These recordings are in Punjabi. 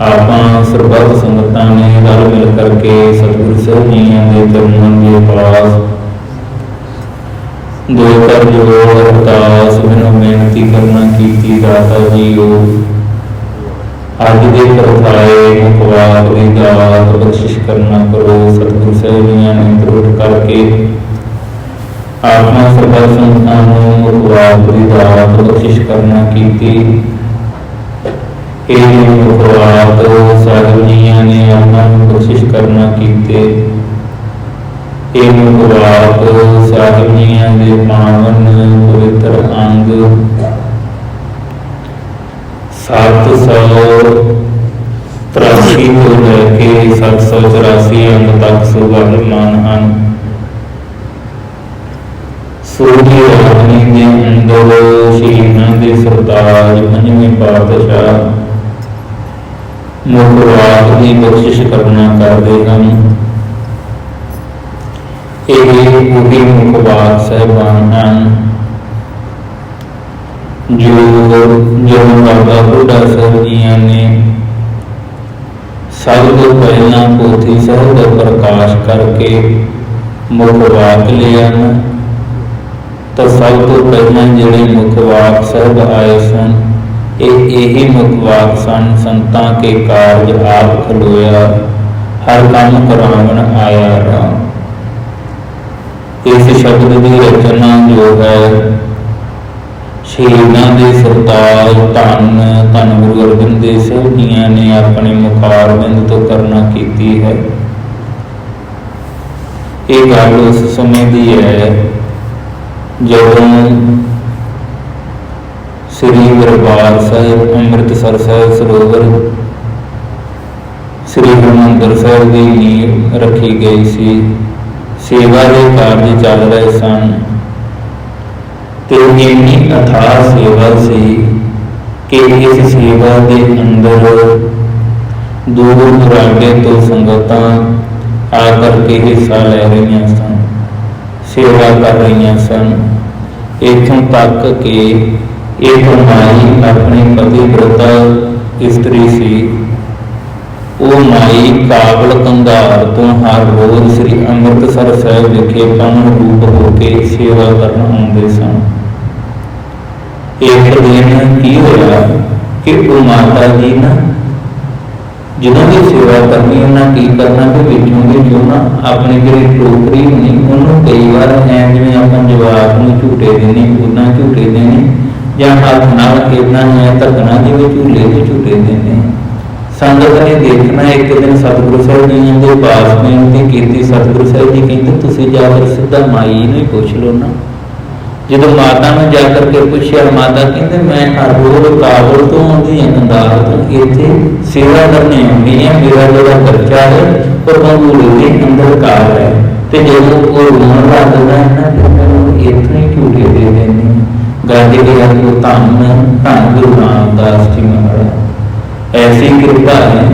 ਆਪਾਂ ਸਰਬੱਤ ਸੰਗਤਾਂ ਨੇ ਰਲ ਮਿਲ ਕਰਕੇ ਸਤਿਗੁਰੂ ਸਾਹਿਬ ਜੀਆਂ ਦੇ ਚਰਨਾਂ ਦੇ ਪਾਸ ਦੋ ਕਰ ਜੋ ਅਰਦਾਸ, ਮੈਨੂੰ ਬੇਨਤੀ ਕਰਨਾ ਕੀਤੀ ਦਾਤਾ ਜੀਓ। ਅੱਜ ਦੇ ਪ੍ਰਥਾਏ ਮੁਖਵਾਕ ਦੀ ਦਾਤ ਬਖਸ਼ਿਸ਼ ਕਰਨਾ ਕਰੋ, ਸਤਿਗੁਰੂ ਸਾਹਿਬ ਜੀਆਂ ਨੇ ਦ੍ਰਿੜ ਕਰਕੇ। ਆਪਣਾ ਸਰਬੱਤ ਸੰਗਤਾਂ ਨੂੰ ਮੁਖਵਾਕ ਦੀ ਦਾਤ ਬਖਸ਼ਿਸ਼ ਕਰਨਾ ਕੀਤੀ। ਇਹ ਮੁਖਵਾਕ ਸਾਹਿਬ ਜੀਆਂ ਨੇ ਆਪਣਾ ਨੂੰ ਬਖਸ਼ਿਸ਼ ਕਰਨਾ ਕੀਤੇ ਇਹ ਮੁਖਵਾਕ ਸਾਹਿਬ ਜੀਆਂ ਦੇ ਪਾਵਨ ਪਵਿੱਤਰ ਅੰਗ ਸੱਤ ਸੌ ਤਰਾਸੀ ਤੋਂ ਲੈ ਕੇ 784 ਅੰਗ ਤੱਕ ਸੁਭਾਗਮਾਨ ਹਨ ਸੂਰਜੀ ਰਾਣੀ ਦੇ ਅੰਦਰ ਸ਼ਹੀਦਾਂ ਦੇ ਸਰਤਾਜ ਪੰਜਵੇਂ ਪਾਤਸ਼ਾਹ ਮੁਖਵਾਕ ਦੀ ਬਖਸ਼ਿਸ਼ ਕਰਨਾ ਕਰਦੇ ਹਨ। ਇਹ ਉਹੀ ਮੁਖਵਾਕ ਸਹਿਬਾਨ ਹਨ, ਜੋ ਜੋ ਬਾਬਾ ਬੁੱਢਾ ਸਾਹਿਬ ਜੀਆਂ ਨੇ ਸਭ ਤੋਂ ਪਹਿਲਾਂ ਪੋਥੀ ਸਾਹਿਬ ਦਾ ਪ੍ਰਕਾਸ਼ ਕਰਕੇ ਮੁਖਵਾਕ ਲਿਆ ਨਾ ਤਾਂ ਸਭ ਤੋਂ ਪਹਿਲਾਂ ਜਿਹੜੇ ਮੁਖਵਾਕ ਸਾਹਿਬ ਆਏ ਸਨ ਇਹ ਇਹੀ ਮੁਖਵਾਕ ਸਨ, ਸੰਤਾਂ ਕੇ ਕਾਰਜ ਆਪ ਖਲੋਇਆ, ਹਰ ਕੰਮ ਕਰਾਵਣ ਆਇਆ ਰਾਮ। ਇਸ ਸ਼ਬਦ ਦੀ ਰਚਨਾ ਜੋ ਹੈ, ਸ਼ਹੀਦਾਂ ਦੇ ਸਰਤਾਜ ਧੰਨ ਧੰਨ ਗੁਰੂ ਅਰਜਨ ਦੇਵ ਸਾਹਿਬ ਜੀਆਂ ਨੇ ਆਪਣੇ ਮੁਖਾਰਬਿੰਦ ਤੋਂ ਕਰਨਾ ਕੀਤੀ ਹੈ। ਇਹ ਗੱਲ ਉਸ ਸਮੇਂ ਦੀ ਹੈ, ਜਦੋਂ ਸ੍ਰੀ ਦਰਬਾਰ ਸਾਹਿਬ, ਅੰਮ੍ਰਿਤਸਰ ਸਾਹਿਬ, ਸਰੋਵਰ। ਸ੍ਰੀ ਹਰਿਮੰਦਰ ਸਾਹਿਬ ਦੀ ਨੀਂਹ ਰੱਖੀ ਗਈ ਸੀ। ਸੇਵਾ ਦੇ ਕਾਰਜ ਚੱਲ ਰਹੇ ਸਨ। ਤੇ ਇੰਨੀ ਅਥਾਹ ਸੇਵਾ ਸੀ ਕਿ ਇਸ ਸੇਵਾ ਦੇ ਅੰਦਰ ਦੂਰ ਦੁਰਾਡੇ ਤੋਂ ਸੰਗਤਾਂ ਆ ਕਰਕੇ ਹਿੱਸਾ ਲੈ ਰਹੀਆਂ ਸਨ, ਸੇਵਾ ਕਰ ਰਹੀਆਂ ਸਨ। ਇਥੋਂ ਤੱਕ ਕਿ ਇਹ ਮਾਈ ਆਪਣੀ ਪਤੀ ਬ੍ਰਤਾ ਇਸਤਰੀ ਸੀ। ਉਹ ਮਾਈ ਕਾਬਲ ਕੰਧਾਰ ਤੋਂ ਹਰ ਰੋਜ਼ ਸ੍ਰੀ ਅੰਮ੍ਰਿਤਸਰ ਸਾਹਿਬ ਵਿਖੇ ਪੰਨ ਰੂਪ ਹੋ ਕੇ ਸੇਵਾ ਕਰਨ ਆਉਂਦੇ ਸਨ। ਇੱਕ ਦਿਨ ਕੀ ਹੋਇਆ ਕਿ ਉਹ ਮਾਤਾ ਜੀ ਨਾ ਜਦੋਂ ਵੀ ਸੇਵਾ ਕਰਨੀ, ਉਹਨਾਂ ਕੀ ਕਰਨਾ ਕਿ ਵਿੱਚੋਂ ਦੀ ਜੋ ਨਾ ਆਪਣੀ ਜਿਹੜੀ ਟੋਕਰੀ ਹੁੰਦੀ ਉਹਨੂੰ ਕਈ ਵਾਰ ਐ ਜਿਵੇਂ ਆਪਾਂ ਜਵਾਬ ਨੂੰ ਝੂਟੇ ਦੇਣੇ ਉਹਨਾਂ ਝੂਟੇ ਦੇਣੇ ਜਾਂ ਹੱਥ ਨਾਲ ਕਿੰਨਾ ਹੈ, ਧੱਕਣਾ ਜਿਵੇਂ ਝੂਲੇ ਤੇ ਝੂਟੇ ਦੇਣੇ ਸੰਗਤ ਨੇ ਦੇਖਣਾ, ਇੱਕ ਦਿਨ ਸਤਿਗੁਰੂ ਸਾਹਿਬ ਜੀ ਦੇ ਪਾਸ ਬੇਨਤੀ ਕੀਤੀ, ਸਤਿਗੁਰੂ ਸਾਹਿਬ ਜੀ ਕਹਿੰਦੇ, ਤੁਸੀਂ ਜਾ ਕੇ ਸਿੱਧਾ ਮਾਈ ਨੂੰ ਹੀ ਪੁੱਛ ਲਓ ਨਾ। ਜਦੋਂ ਮਾਤਾ ਨੂੰ ਜਾ ਕਰਕੇ ਪੁੱਛਿਆ, ਮਾਤਾ ਕਹਿੰਦੇ, ਮੈਂ ਹਰ ਰੋਜ਼ ਕਾਬਲ ਤੋਂ ਆਉਂਦੀ ਹਾਂ ਕੰਦਾਰ ਤੋਂ। ਇੱਥੇ ਸੇਵਾ ਕਰਨੀ ਆਉਂਦੀ ਹੈ, ਮੇਰਾ ਜਿਹੜਾ ਖਰਚਾ ਹੈ, ਉਹ ਦੇ ਅੰਦਰ ਕਾਰ ਹੈ। ਤੇ ਜਦੋਂ ਉਹ ਰੋਣ ਲੱਗਦਾ ਹੈ ਨਾ, ਫਿਰ ਮੈਨੂੰ ਇੱਥੇ ਹੀ ਝੂਠੇ ਦੇ ਦਿੰਦੇ ਗਾਦੀ ਦੇ ਹੱਥ ਧੰਨ ਧੰਨ ਗੁਰੂ ਰਾਮਦਾਸ ਜੀ ਮਹਾਰਾਜ। ਐਸੀ ਕਿਰਪਾ ਹੈ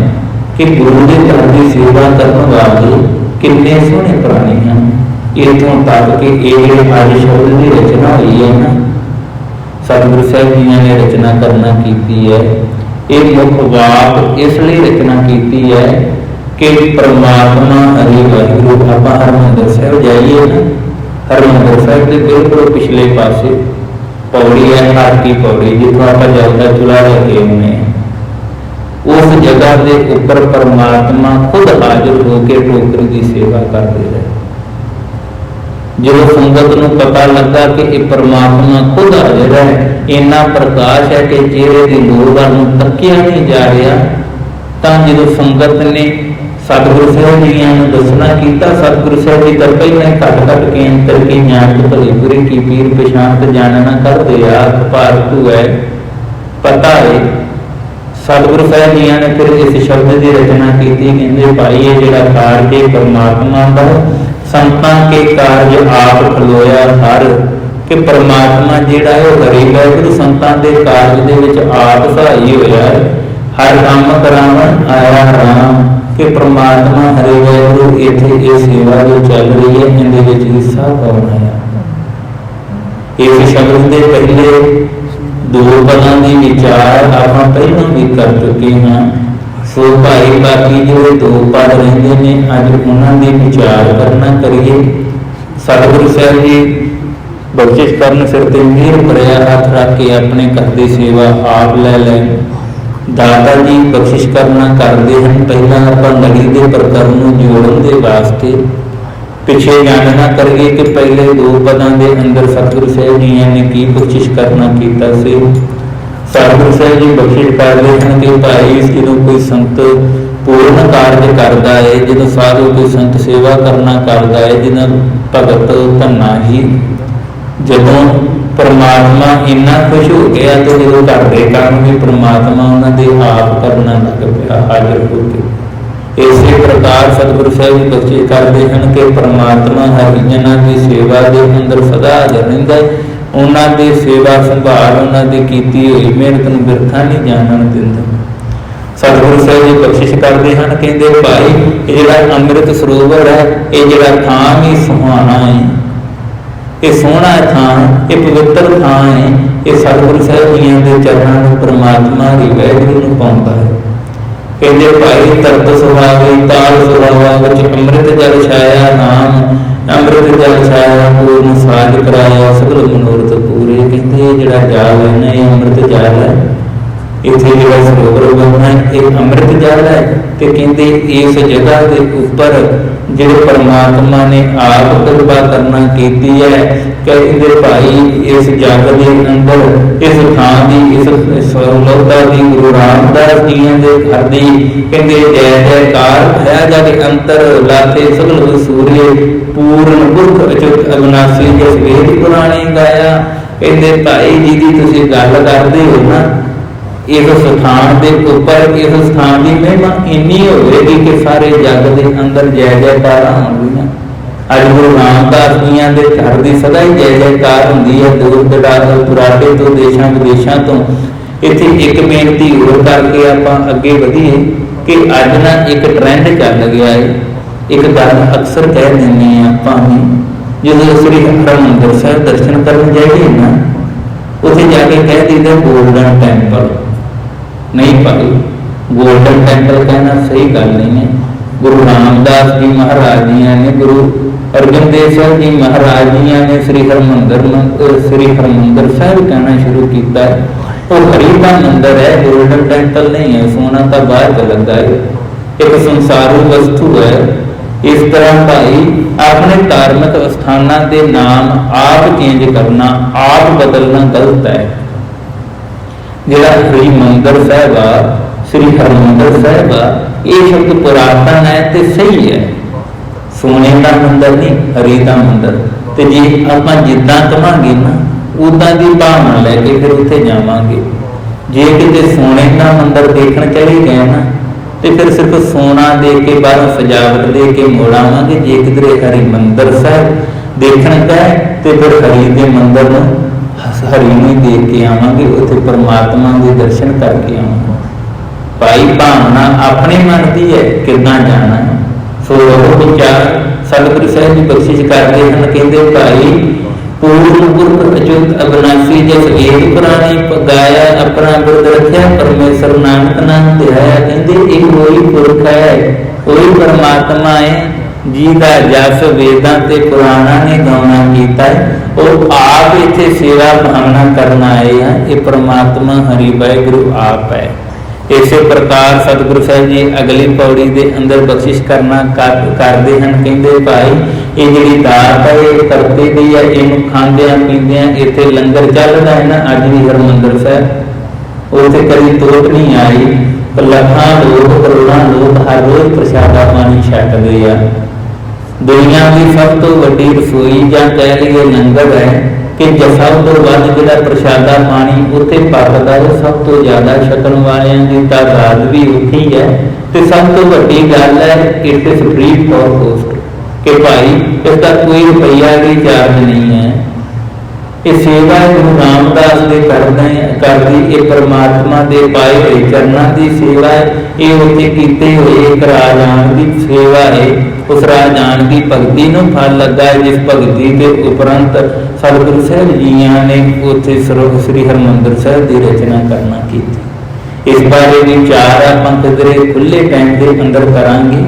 ਕਿ ਗੁਰੂ ਦੇ ਘਰ ਦੀ ਸੇਵਾ ਕਰਨ ਵਾਲੇ ਕਿੰਨੇ ਸੋਹਣੇ ਪ੍ਰਾਣੀ ਹਨ। ਇਥੋਂ ਤੱਕ ਕਿ ਇਹ ਜਿਹੜੇ ਅੱਜ ਸ਼ਬਦ ਦੀ ਰਚਨਾ ਹੋਈ ਹੈ ਨਾ। ਸਤਿਗੁਰੂ ਸਾਹਿਬ ਜੀ ਨੇ ਰਚਨਾ ਕਰਨਾ ਕੀਤੀ ਹੈ। ਇਹ ਮੁੱਖ ਵਾਕ ਇਸ ਲਈ ਰਚਨਾ ਕੀਤੀ ਹੈ ਕਿ ਪ੍ਰਮਾਤਮਾ ਹਰੀ ਵਾਹਿਗੁਰੂ, ਆਪਾਂ ਹਰਮੰਦਰ ਸਾਹਿਬ ਜਾਈਏ ਨਾ। ਹਰਮੰਦਰ ਸਾਹਿਬ ਦੇ ਬਿਲਕੁਲ ਪਿਛਲੇ ਪਾਸੇ ਪੌੜੀ ਹੈ ਹਰ ਕੀ ਪੌੜੀ, ਜਿੱਥੋਂ ਆਪਾਂ ਜਲਦਾ ਚੁਲਾ ਲੈ ਕੇ ਆਉਂਦੇ ਹਾਂ। ਉਸ ਜਗ੍ਹਾ ਦੇ ਉੱਪਰ ਪਰਮਾਤਮਾ ਖੁਦ ਹਾਜ਼ਰ ਹੋ ਕੇ ਟੋਕਰੀ ਦੀ ਸੇਵਾ ਕਰਦੇ ਜਦੋਂ ਸੰਗਤ ਨੂੰ ਪਤਾ ਲੱਗਾ ਕਿ ਇਹ ਪਰਮਾਤਮਾ ਖੁਦ ਹਾਜ਼ਰ ਹੈ, ਇੰਨਾ ਪ੍ਰਕਾਸ਼ ਹੈ ਕਿ ਚਿਹਰੇ ਦੀ ਨੂਰ ਵੱਲ ਨੂੰ ਤੱਕਿਆ ਨਹੀਂ ਜਾ ਰਿਹਾ, ਤਾਂ ਜਦੋਂ ਸੰਗਤ ਨੇ ਸਤਿਗੁਰੂ ਸਾਹਿਬ ਜੀ ਨੂੰ ਦੱਸਣਾ ਕੀਤਾ, ਸਤਿਗੁਰੂ ਸਾਹਿਬ ਜੀ ਤਾਂ ਪਹਿਲਾਂ ਘਟ ਘਟ ਕੇ ਅੰਤਰ ਕੀ ਗਿਆਨ ਤੇ ਭਲੀ ਬੁਰੀ ਕੀ ਪੀਰ ਪਛਾਣ ਜਾਣਨਾ ਕਰਦੇ ਆ ਭਾਰਤੂ ਹੈ, ਪਤਾ ਹੈ। ਸਤਿਗੁਰੂ ਸਾਹਿਬ ਜੀ ਨੇ ਫਿਰ ਇਸ ਸ਼ਬਦ ਦੀ ਰਚਨਾ ਕੀਤੀ, ਕਹਿੰਦੇ ਭਾਈ ਇਹ ਜਿਹੜਾ ਕਾਰਜ ਹੈ, ਪਰਮਾਤਮਾ ਦਾ, ਸੰਤਾਂ ਕੇ ਕਾਰਜ ਆਪ ਖਲੋਇਆ ਹਰ, ਕਿ ਪਰਮਾਤਮਾ ਜਿਹੜਾ ਹੈ ਉਹ ਹਰੀ ਵਾਹਿਗੁਰੂ ਸੰਤਾਂ ਦੇ ਕਾਰਜ ਦੇ ਵਿੱਚ ਆਪ ਸਹਾਈ ਹੋਇਆ। ਹਰ ਕੰਮ ਕਰਾਵਣ ਆਇਆ ਰਾਮ। ਕਿ ਪ੍ਰਮਾਤਮਾ ਹਰੇ ਵਾਹਿਗੁਰੂ, ਇੱਥੇ ਇਹ ਸੇਵਾ ਜੋ ਚੱਲ ਰਹੀ ਹੈ, ਇਹਦੇ ਵਿੱਚ ਹਿੱਸਾ ਪਾਉਣਾ ਹੈ? ਇਸ ਸ਼ਬਦ ਦੇ ਪਹਿਲੇ ਦੋ ਪਦਾਂ ਦੀ ਵਿਚਾਰ ਆਪਾਂ ਪਹਿਲਾਂ ਵੀ ਕਰ ਚੁੱਕੇ ਹਾਂ। ਸੋ ਭਾਈ ਬਾਕੀ ਜਿਹੜੇ ਦੋ ਪਦ ਰਹਿੰਦੇ ਨੇ, ਅੱਜ ਉਹਨਾਂ ਦੇ ਵਿਚਾਰ ਕਰਨਾ ਕਰੀਏ। ਸਤਿਗੁਰੂ ਸਾਹਿਬ ਜੀ, ਬਖਸ਼ਿਸ਼ ਕਰਨ ਸਿਰ ਤੇ ਮਿਹਰ ਭਰਿਆ ਹੱਥ ਰੱਖ ਕੇ ਆਪਣੇ ਘਰ ਦੀ ਸੇਵਾ ਆਪ ਲੈ ਲੈ ਦਾਤਾ ਜੀ ਬਖਸ਼ਿਸ਼ ਕਰਨਾ ਕਰਦੇ ਹਨ। ਪਹਿਲਾਂ ਆਪਾਂ ਨੜੀ ਦੇ ਪ੍ਰਕਰਨ ਨੂੰ ਜੋੜਨ ਦੇ ਵਾਸਤੇ ਪਿਛੇ ਜਾਣਨਾ ਕਰੀਏ ਕਿ ਪਹਿਲੇ ਦੋ ਪਦਾਂ ਦੇ ਅੰਦਰ ਸਤਿਗੁਰੂ ਸਾਹਿਬ ਜੀ ਨੇ ਕੀ ਬਖਸ਼ਿਸ਼ ਕਰਨਾ ਕੀਤਾ ਸੀ। ਸਤਿਗੁਰੂ ਸਾਹਿਬ ਜੀ ਬਖਸ਼ਿਸ਼ ਕਰਦੇ ਹਨ ਕਿ ਭਾਈ ਜਦੋਂ ਕੋਈ ਸੰਤ ਪੂਰਨ ਕਾਰਜ ਕਰਦਾ ਹੈ, ਜਦੋਂ ਸਾਧੂ ਕੋਈ ਸੰਤ ਸੇਵਾ ਕਰਨਾ ਕਰਦਾ ਹੈ ਜਿਹਨਾਂ ਭਗਤ ਧੰਨਾ ਹੀ, ਜਦੋਂ ਪਰਮਾਤਮਾ ਇੰਨਾ ਖੁਸ਼ ਹੋ ਗਿਆ ਤੇ ਜਦੋਂ ਕਰਦੇ ਕੰਮ ਵੀ ਪਰਮਾਤਮਾ ਉਹਨਾਂ ਦੇ ਆਪ ਕਰਨਾ ਲੱਗ ਪਿਆ ਹਾਜ਼ਰ ਹੋ ਕੇ। ਇਸੇ ਪ੍ਰਕਾਰ ਸਤਿਗੁਰੂ ਸਾਹਿਬ ਜੀ ਕਰਦੇ ਹਨ ਕਿ ਪਰਮਾਤਮਾ ਹਰ ਦੀ ਸੇਵਾ ਦੇ ਅੰਦਰ ਸਦਾ ਹਾਜ਼ਰ ਰਹਿੰਦਾ ਹੈ। ਉਹਨਾਂ ਦੀ ਸੇਵਾ ਸੰਭਾਲ ਉਹਨਾਂ ਦੀ ਕੀਤੀ ਹੋਈ ਮਿਹਨਤ ਨੂੰ ਬਿਰਥਾ ਨਹੀਂ ਜਾਣਨ ਦਿੰਦਾ। ਸਤਿਗੁਰੂ ਸਾਹਿਬ ਜੀ ਬਖਸ਼ਿਸ਼ ਕਰਦੇ ਹਨ, ਕਹਿੰਦੇ ਭਾਈ, ਇਹ ਜਿਹੜਾ ਅੰਮ੍ਰਿਤ ਸਰੋਵਰ ਹੈ, ਇਹ ਜਿਹੜਾ ਥਾਂ ਵੀ ਸੁਹਾਣਾ ਹੈ। ਇਹ ਸੋਹਣਾ ਥਾਂ, ਇਹ ਪਵਿੱਤਰ ਥਾਂ ਹੈ। ਇਹ ਸਤਿਗੁਰੂ ਸਾਹਿਬ ਜੀਆਂ ਦੇ ਚਰਨਾਂ ਨੂੰ ਪ੍ਰਮਾਤਮਾ ਦੀ ਵੈਗਰੂ ਨੂੰ ਪਾਉਂਦਾ ਹੈ। ਕਹਿੰਦੇ ਭਾਈ ਤਰਤ ਸੁਹਾਵੇ, ਤਾਲ ਸੁਹਾਵਾ, ਵਿੱਚ ਅੰਮ੍ਰਿਤ ਜਲ ਛਾਇਆ, ਨਾਮ ਅੰਮ੍ਰਿਤ ਜਲ ਛਾਇਆ, ਪੂਰਨ ਸਾਜ ਕਰਾਇਆ, ਸਗਲ ਮਨੋਰਥ ਪੂਰੇ ਕਹਿੰਦੇ, ਇਹ ਜਿਹੜਾ ਜਲ ਹੈ ਨਾ, ਇਹ ਅੰਮ੍ਰਿਤ ਜਲ ਹੈ। ਇੱਥੇ ਜਿਹੜਾ ਸਰੋਵਰ ਬਣਨਾ ਇਹ ਅੰਮ੍ਰਿਤ ਜਲ ਹੈ ਤੇ ਕਹਿੰਦੇ ਇਸ ਜਗ੍ਹਾ ਦੇ ਉੱਪਰ ਜਿਹੜੇ ਪਰਮਾਤਮਾ ਨੇ ਆਪ ਕਿਰਪਾ ਕਰਨਾ ਕੀਤੀ ਹੈ ਕਹਿੰਦੇ ਭਾਈ ਇਸ ਜਗ ਦੇ ਅੰਦਰ, ਇਸ ਥਾਂ ਦੀ, ਇਸ ਸਰੋਵਰਤਾ ਦੀ, ਗੁਰੂ ਰਾਮਦਾਸ ਜੀਆਂ ਦੇ ਘਰ ਦੀ ਕਹਿੰਦੇ ਜੈ ਜੈਕਾਰ, ਹੈ ਜਗ ਅੰਤਰ ਲਾਤੇ ਸਗਲ ਸੂਰਯ, ਪੂਰਨ ਪੁਰਖ ਅਚੁੱਤ ਅਗਨਾਸੀ ਜਿਸ ਵੇਦ ਪੁਰਾਣੇ ਗਾਇਆ। ਕਹਿੰਦੇ ਭਾਈ ਜੀ ਦੀ ਤੁਸੀਂ ਗੱਲ ਕਰਦੇ ਹੋ ਨਾ ਇਸ ਸਥਾਨ ਦੇ ਉੱਪਰ, ਇਸ ਸਥਾਨ ਦੀ ਮਹਿਮਾ ਇੰਨੀ ਹੋਵੇਗੀ ਕਿ ਸਾਰੇ ਜੱਗ ਦੇ ਅੰਦਰ ਜੈ ਜੈਕਾਰਾਂ ਹੋਣਗੀਆਂ ਅੱਜ ਗੁਰੂ ਰਾਮਦਾਸ ਜੀਆਂ ਦੇ ਘਰ ਦੀ ਸਦਾ ਹੀ ਜੈ ਜੈਕਾਰ ਹੁੰਦੀ ਹੈ। ਦੂਰ ਦਰਾਡੇ ਦੁਰਾਡੇ ਤੋਂ, ਦੇਸ਼ਾਂ ਵਿਦੇਸ਼ਾਂ ਤੋਂ। ਇੱਥੇ ਇੱਕ ਬੇਨਤੀ ਹੋਰ ਕਰਕੇ ਆਪਾਂ ਅੱਗੇ ਵਧੀਏ ਕਿ ਅੱਜ ਨਾ ਇੱਕ ਟ੍ਰੈਂਡ ਚੱਲ ਗਿਆ ਹੈ ਇੱਕ ਗੱਲ ਅਕਸਰ ਕਹਿ ਦਿੰਦੇ ਆ ਆਪਾਂ ਵੀ, ਜਦੋਂ ਸ੍ਰੀ ਹਰਿਮੰਦਰ ਸਾਹਿਬ ਦਰਸ਼ਨ ਕਰਨ ਜਾਈਏ ਨਾ, ਉੱਥੇ ਜਾ ਕੇ ਕਹਿ ਦਿੰਦੇ ਗੋਲਡਨ ਟੈਂਪਲ। ਨਹੀਂ ਭਾਈ ਗੋਲਡਨ ਟੈਂਪਲ ਕਹਿਣਾ ਸਹੀ ਗੱਲ ਨਹੀਂ ਹੈ। ਗੁਰੂ ਰਾਮਦਾਸ ਜੀ ਮਹਾਰਾਜ ਜੀਆਂ ਨੇ, ਗੁਰੂ ਅਰਜਨ ਦੇਵ ਸਾਹਿਬ ਜੀ ਮਹਾਰਾਜ ਜੀਆਂ ਨੇ ਸ੍ਰੀ ਹਰਮੰਦਰ ਸ੍ਰੀ ਹਰਮੰਦਰ ਸਾਹਿਬ ਕਹਿਣਾ ਸ਼ੁਰੂ ਕੀਤਾ ਉਹ ਹਰੀ ਮੰਦਰ ਹੈ ਗੋਲਡਨ ਟੈਂਪਲ ਨਹੀਂ ਹੈ, ਸੋਨਾ ਤਾਂ ਬਾਹਰ ਚੱਲਦਾ ਹੈ। ਇੱਕ ਸੰਸਾਰੂ ਵਸਤੂ ਹੈ। ਇਸ ਤਰ੍ਹਾਂ ਭਾਈ, ਆਪਣੇ ਧਾਰਮਿਕ ਅਸਥਾਨਾਂ ਦੇ ਨਾਮ ਆਪ ਚੇਂਜ ਕਰਨਾ, ਆਪ ਬਦਲਣਾ ਗਲਤ ਹੈ। ਜਿਹੜਾ ਹਰੀ ਮੰਦਰ ਸਾਹਿਬ ਆ, ਸ੍ਰੀ ਹਰਮੰਦਰ ਸਾਹਿਬ ਆ, ਇਹ ਸ਼ਬਦ ਪੁਰਾਤਨ ਹੈ ਤੇ ਸਹੀ ਹੈ। ਸੋਨੇ ਦਾ ਮੰਦਰ ਨਹੀਂ, ਹਰੀ ਦਾ ਮੰਦਰ। ਤੇ ਜੇ ਆਪਾਂ ਜਿੱਦਾਂ ਕਵਾਂਗੇ ਨਾ ਉਦਾਂ ਦੀ ਭਾਵਨਾ ਲੈ ਕੇ ਫਿਰ ਉੱਥੇ ਜਾਵਾਂਗੇ। ਜੇ ਕਿਤੇ ਸੋਨੇ ਦਾ ਮੰਦਰ ਦੇਖਣ ਚਲੇ ਗਏ ਨਾ, ਤੇ ਫਿਰ ਸਿਰਫ ਸੋਨਾ ਦੇ ਕੇ ਬਾਹਰੋਂ ਸਜਾਵਟ ਦੇ ਕੇ ਮੋੜਾਵਾਂਗੇ ਜੇ ਕਿਧਰੇ ਹਰੀ ਮੰਦਰ ਸਾਹਿਬ ਦੇਖਣ ਗਏ, ਤੇ ਫਿਰ ਹਰੀ ਦੇ ਮੰਦਰ ਨੂੰ ਹਸ- ਦੇਖ ਕੇ ਆਵਾਂਗੇ, ਉੱਥੇ ਪਰਮਾਤਮਾ ਦੇ ਦਰਸ਼ਨ ਕਰਕੇ ਆਵਾਂਗੇ। ਭਾਈ, ਭਾਵਨਾ ਆਪਣੇ ਮਨ ਦੀ ਹੈ, ਕਿੱਦਾਂ ਜਾਣਾ ਸੋ ਉਹ ਵਿਚਾਰ ਸਤਿਗੁਰੂ ਸਾਹਿਬ ਜੀ ਬਖਸ਼ਿਸ਼ ਕਰਦੇ ਹਨ, ਕਹਿੰਦੇ, ਭਾਈ, ਪੂਰਨ ਪੁਰਖ ਅਚੁੱਤ ਅਬਨਾਸੀ ਜਿਸ ਵੇਦ ਪੁਰਾਣੀ ਪਗਾਇਆ ਆਪਣਾ ਗੁਰਦ ਰੱਖਿਆ, ਪਰਮੇਸ਼ਰ ਨਾਨਕ ਨਾਮ ਧਿਆਇਆ। ਕਹਿੰਦੇ, ਇਹ ਕੋਈ ਪੁਰਖ ਹੈ, ਕੋਈ ਪਰਮਾਤਮਾ ਹੈ ਜੀ ਦਾ ਜਸ ਵੇਦਾਂ ਤੇ ਪੁਰਾਣਾ ਨੇ ਗਾਉਣਾ ਕੀਤਾ ਹੈ, ਉਹ ਆਪ ਇੱਥੇ ਸੇਵਾ ਭਾਵਨਾ ਕਰਨ ਆਏ ਆ, ਇਹ ਪਰਮਾਤਮਾ ਹਰੀ ਵਾਹਿਗੁਰੂ ਆਪ ਹੈ। ਇਸੇ ਪ੍ਰਕਾਰ ਸਤਿਗੁਰੂ ਸਾਹਿਬ ਜੀ ਅਗਲੀ ਪੌੜੀ ਦੇ ਅੰਦਰ ਬਖਸ਼ਿਸ਼ ਕਰਨਾ ਕਰਦੇ ਹਨ, ਕਹਿੰਦੇ ਭਾਈ, ਇਹ ਜਿਹੜੀ ਦਾਤ ਹੈ, ਇਹ ਕਰਤੇ ਦੀ ਹੈ, ਇਹਨੂੰ ਖਾਂਦਿਆਂ ਪੀਂਦਿਆਂ ਇੱਥੇ ਲੰਗਰ ਚੱਲਦਾ ਹੈ ਨਾ, ਅੱਜ ਵੀ ਹਰਮੰਦਰ ਸਾਹਿਬ। ਉੱਥੇ ਕਦੀ ਤੋਟ ਨਹੀਂ ਆਈ, ਲੱਖਾਂ ਲੋਕ, ਕਰੋੜਾਂ ਲੋਕ ਹਰ ਰੋਜ਼ ਪ੍ਰਸ਼ਾਦਾ ਪਾਣੀ ਛਕਦੇ ਆ। ਦੁਨੀਆ ਦੀ ਸਭ ਤੋਂ ਵੱਡੀ ਰਸੋਈ ਜਾਂ ਕਹਿ ਲਈਏ ਲੰਗਰ ਹੈ ਕਿ ਸਭ ਤੋਂ ਵੱਧ ਜਿਹੜਾ ਪ੍ਰਸ਼ਾਦਾ ਪਾਣੀ ਉੱਥੇ ਪੱਕਦਾ ਹੈ ਸਭ ਤੋਂ ਜ਼ਿਆਦਾ ਛਕਣ ਵਾਲਿਆਂ ਦੀ ਤਾਦਾਦ ਵੀ ਉੱਥੇ ਹੀ ਹੈ। ਤੇ ਸਭ ਤੋਂ ਵੱਡੀ ਗੱਲ ਹੈ it is free for cost ਕਿ ਭਾਈ, ਇਸ ਦਾ ਕੋਈ ਰੁਪਈਆ ਵੀ ਚਾਰਜ ਨਹੀਂ ਹੈ। ਇਹ ਸੇਵਾ ਗੁਰੂ ਰਾਮਦਾਸ ਦੇ ਕਰਦੇ ਕਰਦੀ, ਇਹ ਪਰਮਾਤਮਾ ਦੇ ਪਾਏ ਹੋਏ ਚਰਨਾਂ ਦੀ ਸੇਵਾ ਹੈ, ਇਹ ਉੱਥੇ ਕੀਤੇ ਹੋਏ ਇੱਕ ਰਾਜਾਨ ਦੀ ਸੇਵਾ ਹੈ, ਉਸ ਰਾਜਾਨ ਦੀ ਭਗਤੀ ਨੂੰ ਫਲ ਲੱਗਾ ਹੈ, ਜਿਸ ਭਗਤੀ ਦੇ ਉਪਰੰਤ ਸਤਿਗੁਰੂ ਸਾਹਿਬ ਜੀਆਂ ਨੇ ਉੱਥੇ ਸਰੋ ਸ੍ਰੀ ਹਰਮੰਦਰ ਸਾਹਿਬ ਦੀ ਰਚਨਾ ਕਰਨਾ ਕੀਤੀ। ਇਸ ਬਾਰੇ ਵਿਚਾਰ ਆਪਾਂ ਕਿਧਰੇ ਖੁੱਲੇ ਟਾਈਮ ਦੇ ਅੰਦਰ ਕਰਾਂਗੇ।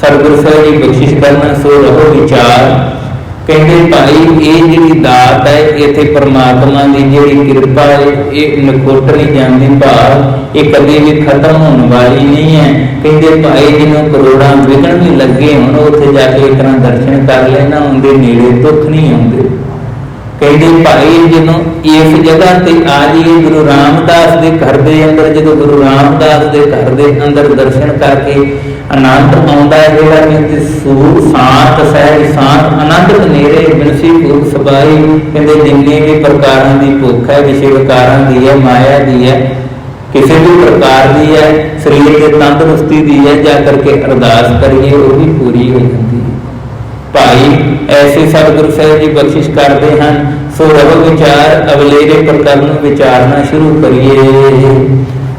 ਸਤਿਗੁਰੂ ਸਾਹਿਬ ਜੀ ਬਖਸ਼ਿਸ਼ ਕਰਨਾ, ਸੋ ਰਹੋ ਵਿਚਾਰ। ਕਹਿੰਦੇ ਭਾਈ, ਇਹ ਜਿਹੜੀ ਦਾਤ ਹੈ, ਇੱਥੇ ਪ੍ਰਮਾਤਮਾ ਦੀ ਜਿਹੜੀ ਕਿਰਪਾ ਹੈ, ਇਹ ਨਖੁੱਟ ਨਹੀਂ ਜਾਂਦੀ ਭਾਵ, ਇਹ ਕਦੇ ਵੀ ਖਤਮ ਹੋਣ ਵਾਲੀ ਨਹੀਂ ਹੈ। ਕਹਿੰਦੇ ਭਾਈ, ਜਿਹਨੂੰ ਕਰੋੜਾਂ ਵਿਗਣ ਵੀ ਲੱਗੇ ਹੁਣ ਉੱਥੇ ਜਾ ਕੇ ਇੱਕ ਦਰਸ਼ਨ ਕਰ ਲੈਣਾ, ਉਹਦੇ ਨੇੜੇ ਦੁੱਖ ਨਹੀਂ ਆਉਂਦੇ। ਕਹਿੰਦੇ ਭਾਈ, ਜਿਹਨੂੰ ਇਸ ਜਗ੍ਹਾ ਤੇ ਆ ਜਾਈਏ, ਗੁਰੂ ਰਾਮਦਾਸ ਦੇ ਘਰ ਦੇ ਅੰਦਰ, ਜਦੋਂ ਗੁਰੂ ਰਾਮਦਾਸ ਦੇ ਘਰ ਦੇ ਅੰਦਰ ਦਰਸ਼ਨ ਕਰਕੇ ਆਨੰਦ ਆਉਂਦਾ ਹੈ, ਜਿਹੜਾ ਕਹਿੰਦੇ ਸੂਰ ਸਾਤ, ਸਹਿਜ, ਸਾਤ ਆਨੰਦ ਨੇਰੇ ਬਿਨਸੀ ਭੂਖ ਸਬਾਈ, ਕਹਿੰਦੇ ਜਿੰਨੇ ਵੀ ਪ੍ਰਕਾਰਾਂ ਦੀ ਭੁੱਖ ਹੈ ਵਿਸ਼ੇ ਵਿਕਾਰਾਂ ਦੀ ਹੈ, ਮਾਇਆ ਦੀ ਹੈ, ਕਿਸੇ ਵੀ ਪ੍ਰਕਾਰ ਦੀ ਹੈ, ਸਰੀਰ ਦੇ ਤੰਦਰੁਸਤੀ ਦੀ ਹੈ, ਜਾ ਕਰਕੇ ਅਰਦਾਸ ਕਰੀਏ, ਉਹ ਵੀ ਪੂਰੀ ਹੋ ਜਾਂਦੀ ਹੈ। ਭਾਈ, ਐਸੇ ਸਤਿਗੁਰੂ ਸਾਹਿਬ ਜੀ ਬਖਸ਼ਿਸ਼ ਕਰਦੇ ਹਨ, ਸੋ ਰਵ ਵਿਚਾਰ, ਅਵਲੇਰੇ ਪ੍ਰਕਰਨ ਵਿਚਾਰਨਾ ਸ਼ੁਰੂ ਕਰੀਏ।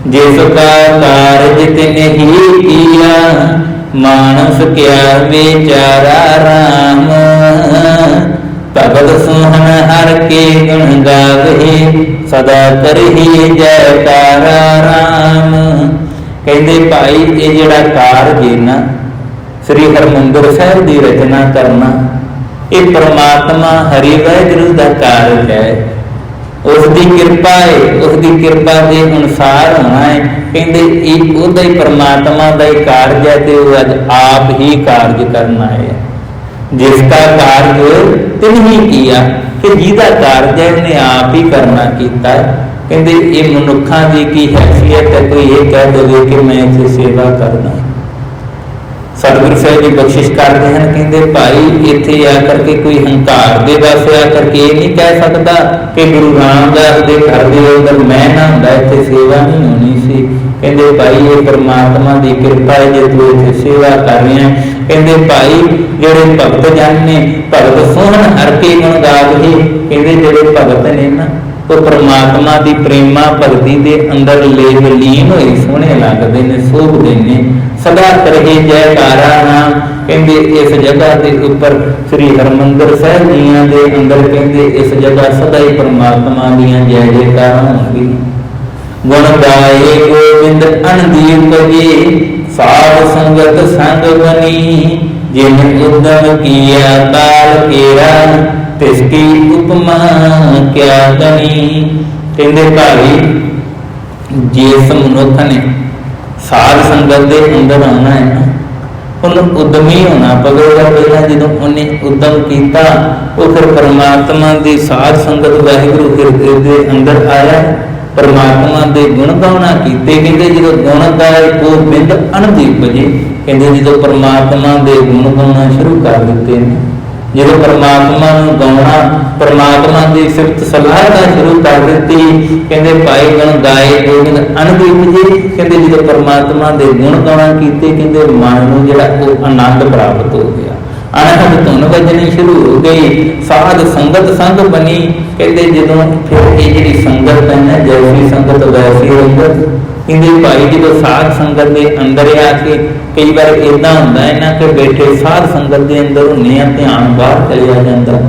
ਜਿਸ ਕਾ ਕਾਰਜ ਤਿਨੇ ਹੀ ਕੀਆ, ਮਾਨਸ ਕਿਆ ਵਿਚਾਰਾ ਰਾਮ। ਭਗਤ ਸੋਹਣ ਹਰ ਕੇ ਗੁਣ ਗਾਵੇ, ਸਦਾ ਕਰਹੀ ਜੈਕਾਰਾ ਰਾਮ। ਕਹਿੰਦੇ ਭਾਈ, ਇਹ ਜਿਹੜਾ ਕਾਰਜ ਹੈ ਨਾ, ਸ੍ਰੀ ਹਰਮੰਦਰ ਸਾਹਿਬ ਦੀ ਰਚਨਾ ਕਰਨਾ, ਇਹ ਪਰਮਾਤਮਾ ਹਰੀ ਵਾਹਿਗੁਰੂ ਦਾ ਕਾਰਜ ਹੈ। ਉਸ ਦੀ ਕਿਰਪਾ ਹੈ ਉਸ ਦੀ ਕਿਰਪਾ ਦੇ ਅਨੁਸਾਰ ਹੋਣਾ ਹੈ ਕਹਿੰਦੇ, ਇਹ ਉਹਦਾ ਹੀ ਪ੍ਰਮਾਤਮਾ ਦਾ ਹੀ ਕਾਰਜ ਹੈ ਤੇ ਉਹ ਅੱਜ ਆਪ ਹੀ ਕਾਰਜ ਕਰਨਾ ਹੈ ਜਿਸ ਦਾ ਕਾਰਜ ਤਿਨ ਹੀ ਕੀਆ ਕਿ ਜਿਹਦਾ ਕਾਰਜ ਹੈ, ਉਹਨੇ ਆਪ ਹੀ ਕਰਨਾ ਕੀਤਾ। ਕਹਿੰਦੇ, ਇਹ ਮਨੁੱਖਾਂ ਦੀ ਕੀ ਹੈਸੀਅਤ ਹੈ, ਕੋਈ ਇਹ ਕਹਿ ਦੇਵੇ ਕਿ ਮੈਂ ਇੱਥੇ ਸੇਵਾ ਕਰਦਾ। ਸਤਿਗੁਰੂ ਸਾਹਿਬ ਜੀ ਬਖਸ਼ਿਸ਼ ਕਰਦੇ ਹਨ, ਕਹਿੰਦੇ ਭਾਈ ਇੱਥੇ ਆ ਕਰਕੇ ਕੋਈ ਹੰਕਾਰ ਦੇ ਵਾਸਤੇ ਆ ਕਰਕੇ ਇਹ ਨਹੀਂ ਕਹਿ ਸਕਦਾ ਕਿ ਗੁਰੂ ਰਾਮਦਾਸ ਦੇ ਘਰ ਦੇ ਅੰਦਰ ਮੈਂ ਨਾ ਹੁੰਦਾ, ਇੱਥੇ ਸੇਵਾ ਨਹੀਂ ਹੋਣੀ ਸੀ। ਕਹਿੰਦੇ ਭਾਈ ਇਹ ਪਰਮਾਤਮਾ ਦੀ ਕਿਰਪਾ ਹੈ, ਜੇ ਤੂੰ ਇੱਥੇ ਸੇਵਾ ਕਰ ਰਿਹਾ ਕਹਿੰਦੇ ਭਾਈ ਜਿਹੜੇ ਭਗਤ ਜਨ ਨੇ, ਭਗਤ ਸੋਹਣ ਹਰ ਕੇ ਗੁਣ ਗਾਵਹੀ ਕਹਿੰਦੇ ਜਿਹੜੇ ਭਗਤ ਨੇ ਨਾ, ਉਹ ਪ੍ਰਮਾਤਮਾ ਦੀ ਪ੍ਰੇਮਾ ਭਗਤੀ ਦੇ ਅੰਦਰ ਲੀਨ ਹੋਏ, ਸੋਹਣੇ ਲੱਗਦੇ ਨੇ, ਸੋਭਦੇ ਨੇ। ਸਦਾ ਕਰਹੇ ਜੈਕਾਰਾ ਨਾਮ। ਕਹਿੰਦੇ ਇਸ ਜਗ੍ਹਾ ਦੇ ਉੱਪਰ ਸ੍ਰੀ ਹਰਮੰਦਰ ਸਾਹਿਬ ਜੀਆਂ ਦੇ ਅੰਦਰ ਕਹਿੰਦੇ ਇਸ ਜਗ੍ਹਾ ਸਦਾ ਹੀ ਪ੍ਰਮਾਤਮਾ ਦੀਆਂ ਜੈ ਜੈਕਾਰਾਂ ਹੋਣਗੀਆਂ ਗੁਣ ਗਾਏ ਗੋਬਿੰਦ ਅਨਦੀਪ ਜੀ ਸਾਧ ਸੰਗਤ ਸੰਗ ਬਨੀ, ਜਿਨ ਉਦਮ ਕੀਆ ਕਾਲ ਕੇਰਾ ਤਿਸ ਕੀ ਉਪਮਾ ਕਿਆ ਗਨੀ ਕਹਿੰਦੇ ਭਾਈ ਜਿਸ ਮਨੁੱਖ ਨੇ ਸਾਧ ਸੰਗਤ ਦੇ ਅੰਦਰ ਆਉਣਾ ਹੈ ਨਾ, ਉਹਨੂੰ ਉਦਮੀ ਹੋਣਾ ਪਵੇਗਾ ਪਹਿਲਾਂ ਜਦੋਂ ਉਹਨੇ ਉਦਮ ਕੀਤਾ, ਉਹ ਫਿਰ ਪਰਮਾਤਮਾ ਦੀ ਸਾਧ ਸੰਗਤ ਵਾਹਿਗੁਰੂ ਹਿਰਦੇ ਦੇ ਅੰਦਰ ਆਇਆ, ਪਰਮਾਤਮਾ ਦੇ ਗੁਣ ਗਾਉਣਾ ਕੀਤੇ, ਕਹਿੰਦੇ ਜਦੋਂ ਗੁਣ ਗਾਏ, ਉਹ ਬਿੰਦ ਅਣਦੀਪ ਜੀ ਕਹਿੰਦੇ ਜਦੋਂ ਪਰਮਾਤਮਾ ਦੇ ਗੁਣ ਗਾਉਣਾ ਸ਼ੁਰੂ ਕਰ ਦਿੱਤੇ ਨੇ। ਜਦੋਂ ਪਰਮਾਤਮਾ ਨੂੰ ਗਾਉਣਾ, ਪਰਮਾਤਮਾ ਦੀ ਸਿਫਤ ਸਲਾਹ ਸ਼ੁਰੂ ਕਰ ਦਿੱਤੀ। ਕਹਿੰਦੇ, ਭਾਈ ਗੁਣ ਗਾਏ ਗੋਬਿੰਦ ਅਨਦੀਪ ਜੀ। ਕਹਿੰਦੇ, ਜਦੋਂ ਪਰਮਾਤਮਾ ਦੇ ਗੁਣ ਗਾਉਣਾ ਕੀਤੇ, ਕਹਿੰਦੇ, ਮਨ ਨੂੰ ਜਿਹੜਾ ਉਹ ਆਨੰਦ ਪ੍ਰਾਪਤ ਹੋ ਗਿਆ। ਅਨਹਦ ਧੁਨ ਵੱਜਣੀ ਸ਼ੁਰੂ ਹੋ ਗਈ। ਸਾਧ ਸੰਗਤ ਸੰਗ ਬਣੀ। ਕਹਿੰਦੇ, ਜਦੋਂ ਫਿਰ ਇਹ ਜਿਹੜੀ ਸੰਗਤ ਹੈ ਨਾ, ਜੈਸੀ ਸੰਗਤ, ਵੈਸੀ ਰੰਗਤ ਕਹਿੰਦੇ ਭਾਈ ਜਦੋਂ ਸਾਧ ਸੰਗਤ ਦੇ ਅੰਦਰ ਆ ਕੇ ਕਈ ਵਾਰ ਇਦਾਂ ਹੁੰਦਾ ਹੈ ਨਾ ਕਿ ਬੈਠੇ ਸਾਧ ਸੰਗਤ ਦੇ ਅੰਦਰ ਹੁੰਨੇ ਆ, ਧਿਆਨ ਬਾਹਰ ਚਲਿਆ ਜਾਂਦਾ।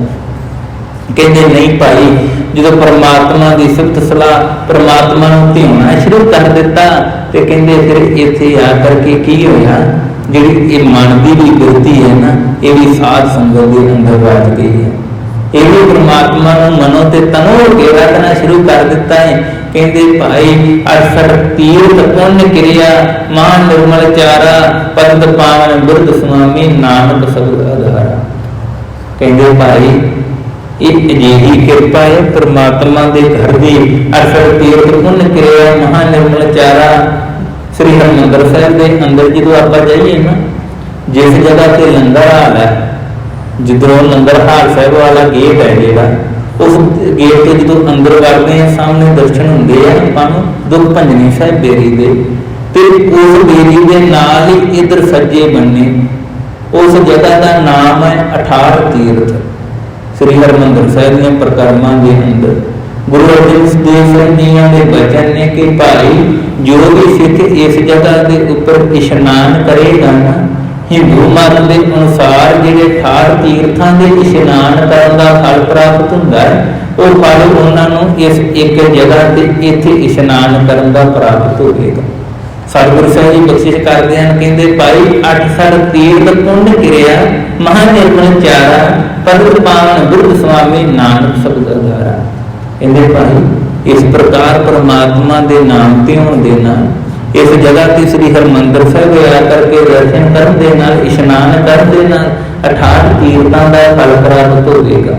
ਕਹਿੰਦੇ ਨਹੀਂ ਭਾਈ, ਜਦੋਂ ਪਰਮਾਤਮਾ ਦੀ ਸਿਫਤ ਸਲਾਹ ਪਰਮਾਤਮਾ ਨੂੰ ਧਿਆਉਣਾ ਸ਼ੁਰੂ ਕਰ ਦਿੱਤਾ ਤੇ ਕਹਿੰਦੇ ਫਿਰ ਇੱਥੇ ਆ ਕਰਕੇ ਕੀ ਹੋਇਆ? ਜਿਹੜੀ ਇਹ ਮਨ ਦੀ ਵੀ ਬਿਰਤੀ ਹੈ ਨਾ, ਇਹ ਵੀ ਸਾਧ ਸੰਗਤ ਦੇ ਅੰਦਰ ਵੱਜ ਗਈ ਹੈ। ਇਹ ਵੀ ਪਰਮਾਤਮਾ ਨੂੰ ਮਨੋ ਤੇ ਤਨੋ ਕੇ ਰੱਖਣਾ ਸ਼ੁਰੂ ਕਰ ਦਿੱਤਾ ਹੈ। ਕਹਿੰਦੇ ਭਾਈ ਅਰਸਰ ਤੀਰਥ ਪੁੰਨ ਕਿਰਿਆ, ਮਾਨ ਨਿਰਮਲ ਚਾਰਾ ਪਰਦ ਪਾਵਨ ਬੁਰਧ ਸੁਆਮੀ ਨਾਨਕ ਸਬਦ ਆਧਾਰਾ ਕਹਿੰਦੇ ਭਾਈ ਇਹ ਅਜਿਹੀ ਕਿਰਪਾ ਹੈ ਪ੍ਰਮਾਤਮਾ ਦੇ ਘਰ ਦੀ ਅਰਸਰ ਤੀਰਥ ਪੁੰਨ ਕਿਰਿਆ ਮਹਾ ਨਿਰਮਲ ਚਾਰਾ। ਸ੍ਰੀ ਹਰਿਮੰਦਰ ਸਾਹਿਬ ਦੇ ਅੰਦਰ ਜਦੋਂ ਆਪਾਂ ਜਾਈਏ ਨਾ, ਜਿਸ ਜਗ੍ਹਾ ਤੇ ਲੰਗਰ ਹਾਲ ਹੈ, ਜਿੱਧਰੋਂ ਲੰਗਰ ਹਾਲ ਸਾਹਿਬ ਵਾਲਾ ਗੇਟ ਹੈ ਜਿਹੜਾ ਉਸ ਗੇਟ ਤੇ ਜਦੋਂ ਅੰਦਰ ਵੜਦੇ ਆ ਸਾਹਮਣੇ ਦਰਸ਼ਨ ਹੁੰਦੇ ਆ, ਆਪਾਂ ਨੂੰ ਦੁੱਖ ਭੰਜਨੀ ਸਾਹਿਬ ਬੇਰੀ ਦੇ। ਤੇ ਉਸ ਬੇਰੀ ਦੇ ਨਾਲ ਹੀ ਇਧਰ ਸੱਜੇ ਬੰਨੇ, ਉਸ ਜਗ੍ਹਾ ਦਾ ਨਾਮ ਹੈ 18 ਤੀਰਥ। ਸ੍ਰੀ ਹਰਿਮੰਦਰ ਸਾਹਿਬ ਦੀਆਂ ਪ੍ਰਕਰਮਾਂ ਦੇ ਅੰਦਰ। ਗੁਰੂ ਅਰਜਨ ਦੇਵ ਸਿੰਘ ਜੀਆਂ ਦੇ ਬਚਨ ਨੇ ਕਿ ਭਾਈ, ਜੋ ਵੀ ਸਿੱਖ ਇਸ ਜਗ੍ਹਾ ਦੇ ਉੱਪਰ ਇਸ਼ਨਾਨ ਕਰੇਗਾ ਨਾ ਹਿੰਦੂ ਮਤ ਦੇ ਅਨੁਸਾਰ ਜਿਹੜੇ 18 ਤੀਰਥਾਂ ਦੇ ਇਸ਼ਨਾਨ ਕਰਨ ਦਾ ਫਲ ਪ੍ਰਾਪਤ ਹੁੰਦਾ ਹੈ, ਉਹ ਫਲ ਉਹਨਾਂ ਨੂੰ ਇਸ ਇੱਕ ਜਗ੍ਹਾ ਤੇ ਇੱਥੇ ਇਸ਼ਨਾਨ ਕਰਨ ਦਾ ਪ੍ਰਾਪਤ ਹੋਵੇਗਾ। ਸਤਿਗੁਰੂ ਸਾਹਿਬ ਜੀ ਬਖਸ਼ਿਸ਼ ਕਰਦੇ ਹਨ, ਕਹਿੰਦੇ, ਭਾਈ ਅੱਠ ਸਰ ਤੀਰਥ ਪੁੰਨ ਕਿਰਿਆ ਮਹਾ ਨਿਰਗੁਣ ਚਾਰਾ ਪਰਮ ਪਾਵਨ ਬੁੱਧ ਸੁਆਮੀ ਨਾਨਕ ਸ਼ਬਦ ਅਧਾਰਾ ਕਹਿੰਦੇ, ਭਾਈ, ਇਸ ਪ੍ਰਕਾਰ ਪਰਮਾਤਮਾ ਦੇ ਨਾਮ ਤੇ ਹੋਣ ਦੇ ਨਾਲ ਇਸ ਜਗ੍ਹਾ ਤੇ ਸ੍ਰੀ ਹਰਮੰਦਰ ਸਾਹਿਬ ਆ ਕਰਕੇ ਦਰਸ਼ਨ ਕਰਨ ਦੇ ਨਾਲ, ਇਸ਼ਨਾਨ ਕਰਨ ਦੇ ਨਾਲ 68 ਤੀਰਥਾਂ ਦਾ ਫਲ ਪ੍ਰਾਪਤ ਹੋਵੇਗਾ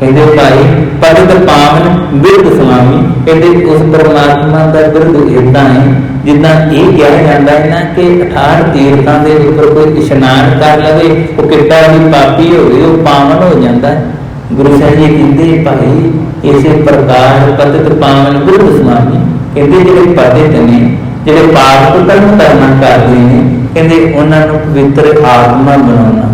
ਕਹਿੰਦੇ ਭਾਈ ਪਰਮ ਪਾਵਨ ਬਿਰਧ ਸੁਆਮੀ, ਕਹਿੰਦੇ ਉਸ ਪਰਮਾਤਮਾ ਦਾ ਬਿਰਧ ਇਦਾਂ ਹੈ, ਜਿੱਦਾਂ ਇਹ ਕਿਹਾ ਜਾਂਦਾ ਹੈ ਨਾ ਕਿ 68 ਤੀਰਥਾਂ ਦੇ ਉੱਪਰ ਕੋਈ ਇਸ਼ਨਾਨ ਕਰ ਲਵੇ, ਉਹ ਕਿੱਡਾ ਵੀ ਪਾਪੀ ਹੋਵੇ, ਉਹ ਪਾਵਨ ਹੋ ਜਾਂਦਾ ਹੈ। ਗੁਰੂ ਸਾਹਿਬ ਜੀ ਕਹਿੰਦੇ, ਭਾਈ, ਇਸੇ ਪ੍ਰਕਾਰ ਪਤਿਤ ਪਾਵਨ ਬਿਰਧ ਸੁਆਮੀ, ਕਹਿੰਦੇ ਜਿਹੜੇ ਪਤਿਤ ਨੇ ਜਿਹੜੇ ਪਾਪ ਕਰਮ ਕਰਨਾ ਕਰਦੇ ਨੇ, ਕਹਿੰਦੇ ਉਹਨਾਂ ਨੂੰ ਪਵਿੱਤਰ ਆਤਮਾ ਬਣਾਉਣਾ।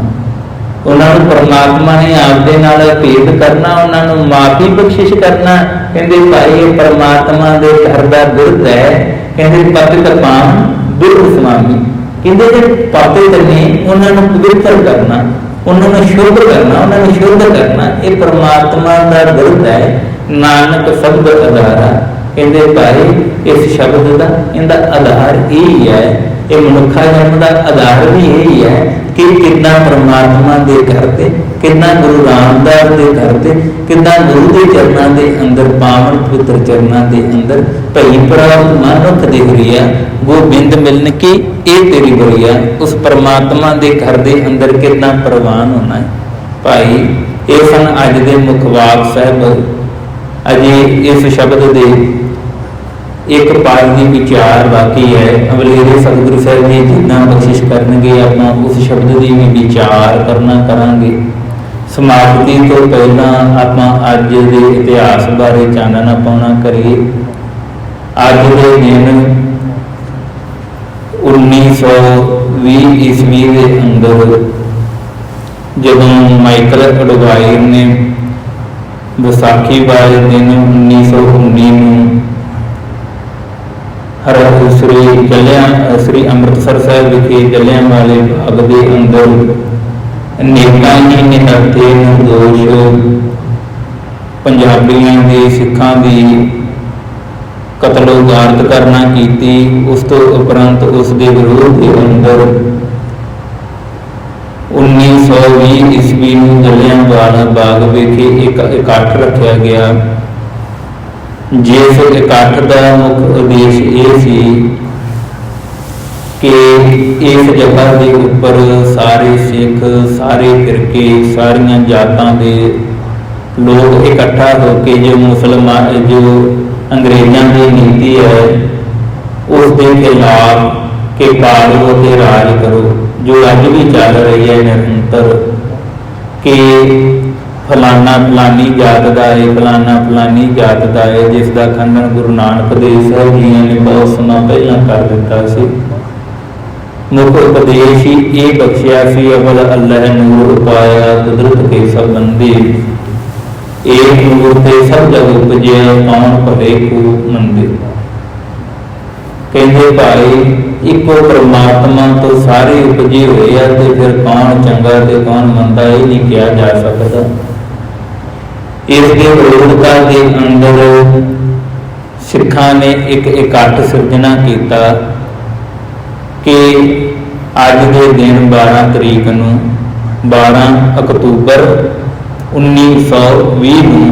ਉਹਨਾਂ ਨੂੰ ਪਰਮਾਤਮਾ ਨੇ ਆਪਦੇ ਨਾਲ ਭੇਦ ਕਰਨਾ, ਉਹਨਾਂ ਨੂੰ ਮਾਫੀ ਬਖਸ਼ਿਸ਼ ਕਰਨਾ। ਕਹਿੰਦੇ ਭਾਈ, ਇਹ ਪਰਮਾਤਮਾ ਦੇ ਘਰ ਦਾ ਬਿਰਧ ਹੈ। ਕਹਿੰਦੇ ਪਤਿਤ ਪਾਵਨ ਬਿਰਧ ਸੁਆਮੀ। ਕਹਿੰਦੇ ਜਿਹੜੇ ਪਤਿਤ ਨੇ, ਉਹਨਾਂ ਨੂੰ ਪਵਿੱਤਰ ਕਰਨਾ, ਉਹਨਾਂ ਨੂੰ ਸ਼ੁੱਧ ਕਰਨਾ, ਉਹਨਾਂ ਨੂੰ ਸ਼ੁੱਧ ਕਰਨਾ, ਇਹ ਪਰਮਾਤਮਾ ਦਾ ਬਿਰਧ ਹੈ। ਨਾਨਕ ਸ਼ਬਦ ਅਧਾਰਾ। ਕਹਿੰਦੇ ਭਾਈ, ਇਸ ਸ਼ਬਦ ਦਾ ਇਹਦਾ ਆਧਾਰ ਇਹ ਹੀ ਹੈ, ਇਹ ਮਨੁੱਖਾ ਜਨਮ ਦਾ ਆਧਾਰ ਵੀ ਇਹ ਹੈ ਕਿ ਕਿੰਨਾ ਪਰਮਾਤਮਾ ਦੇ ਘਰ ਤੇ, ਕਿੰਨਾ ਗੁਰੂ ਰਾਮਦਾਸ ਦੇ ਘਰ ਤੇ, ਕਿੰਨਾ ਗੁਰੂ ਦੇ ਚਰਨਾਂ ਦੇ ਅੰਦਰ, ਪਾਵਨ ਪਵਿੱਤਰ ਚਰਨਾਂ ਦੇ ਅੰਦਰ ਭਈ ਪ੍ਰਾਪਤ ਮਨੁੱਖ ਦੇ ਹਰੀਆ ਗੋਬਿੰਦ ਮਿਲਨ ਕੀ ਇਹ ਤੇਰੀ ਬਰੀਆ ਉਸ ਪਰਮਾਤਮਾ ਦੇ ਘਰ ਦੇ ਅੰਦਰ ਕਿੰਨਾ ਪ੍ਰਵਾਨ ਹੋਣਾ ਹੈ। ਭਾਈ, ਇਹ ਸਨ ਅੱਜ ਦੇ ਮੁਖਵਾਕ ਸਾਹਿਬ। ਅਜੇ ਇਸ ਸ਼ਬਦ ਦੇ ਇੱਕ ਪਾਲ ਵਿਚਾਰ ਬਾਕੀ ਹੈ। ਅਵਲੇਰੇ ਸਤਿਗੁਰੂ ਸਾਹਿਬ ਜੀ ਜਿੰਨਾ ਬਖਸ਼ਿਸ਼ ਕਰਨਗੇ, ਆਪਾਂ ਉਸ ਸ਼ਬਦ ਦੀ ਵੀ ਵਿਚਾਰ ਕਰਨਾ ਕਰਾਂਗੇ। ਸਮਾਪਤੀ ਤੋਂ ਪਹਿਲਾਂ ਆਪਾਂ ਅੱਜ ਦੇ ਇਤਿਹਾਸ ਬਾਰੇ ਚਾਨਣਾ ਪਾਉਣਾ ਕਰੀਏ। ਅੱਜ ਦੇ ਦਿਨ 1920 ਈਸਵੀ ਦੇ ਅੰਦਰ ਜਦੋਂ ਮਾਈਕਲ ਅਡਵਾਇਰ ਨੇ ਵਿਸਾਖੀ ਵਾਲੇ ਦਿਨ 1919 ਨੂੰ ਸ੍ਰੀ ਜਲਿਆਂ ਸ੍ਰੀ ਅੰਮ੍ਰਿਤਸਰ ਸਾਹਿਬ ਵਿਖੇ ਜਲਿਆਂ ਵਾਲੇ ਬਾਗ ਦੇ ਅੰਦਰ ਨੇਤਾ ਜੀ ਨੇ ਹੱਥੇ ਦੋਸ਼ ਪੰਜਾਬੀਆਂ ਦੇ ਸਿੱਖਾਂ ਦੀ ਕਤਲੋ ਕਰਨਾ ਕੀਤੀ, ਉਸ ਤੋਂ ਉਪਰੰਤ ਉਸ ਦੇ ਵਿਰੋਧ ਦੇ ਅੰਦਰ 1920 ਈਸਵੀ ਨੂੰ ਜਲਿਆਂ ਵਾਲਾ ਬਾਗ ਵਿਖੇ ਇੱਕ ਇਕੱਠ ਰੱਖਿਆ ਗਿਆ। ਜਿਸ ਇਕੱਠ ਦਾ ਮੁੱਖ ਉਦੇਸ਼ ਇਹ ਸੀ ਕਿ ਇਸ ਜਗ੍ਹਾ ਦੇ ਉੱਪਰ ਸਾਰੇ ਸਿੱਖ, ਸਾਰੇ ਫਿਰਕੇ, ਸਾਰੀਆਂ ਜਾਤਾਂ ਦੇ ਲੋਕ ਇਕੱਠਾ ਹੋ ਕੇ ਜੋ ਮੁਸਲਮਾਨ ਜੋ ਅੰਗਰੇਜ਼ਾਂ ਦੀ ਨੀਤੀ ਹੈ, ਉਸ ਦੇ ਖਿਲਾਫ ਕਿ ਪਾਲੋ ਤੇ ਰਾਜ ਕਰੋ, ਜੋ ਅੱਜ ਵੀ ਚੱਲ ਰਹੀ ਹੈ ਨਿਰੰਤਰ, ਕਿ ਫਲਾਨਾ ਫਲਾਨੀ ਜਾਤ ਦਾ ਹੈ ਫਲਾਨਾ ਫਲਾਨੀ ਜਾਤ ਦਾ ਹੈ ਜਿਸ ਦਾ ਖੰਡਨ ਗੁਰੂ ਨਾਨਕ ਦੇਵ ਸਾਹਿਬ ਜੀ ਨੇ ਬਹੁਤ ਸਮਾਂ ਪਹਿਲਾਂ ਕਰ ਦਿੱਤਾ ਸੀ। ਮੁੱਖ ਉਪਦੇਸ਼ ਹੀ ਇਹ ਬਖਸ਼ਿਆ ਸੀ, ਅਵਲ ਅੱਲਾਹ ਨੂਰ ਪਾਇਆ ਕੁਦਰਤ ਕੇ ਸੰਬੰਧੀ। ਏਕ ਨੂਰ ਤੇ ਸਭ ਜਗ ਉਪਜਿਆ, ਕੌਣ ਭਲੇ ਕੋ ਮੰਦੇ? ਕਹਿੰਦੇ ਭਾਈ, ਇੱਕੋ ਪ੍ਰਮਾਤਮਾ ਤੋਂ ਸਾਰੇ ਉਪਜੇ ਹੋਏ ਆ, ਤੇ ਫਿਰ ਕੌਣ ਚੰਗਾ ਤੇ ਕੌਣ ਮੰਦਾ, ਇਹ ਨਹੀਂ ਕਿਹਾ ਜਾ ਸਕਦਾ। ਇਸ ਦੇ ਵਿਰੋਧਤਾ ਦੇ ਅੰਦਰ ਸਿੱਖਾਂ ਨੇ ਇੱਕ ਇਕੱਠ ਸਿਰਜਣਾ ਕੀਤਾ ਕਿ ਅੱਜ ਦੇ ਦਿਨ 12 ਤਰੀਕ ਨੂੰ 12 ਅਕਤੂਬਰ 1920 ਨੂੰ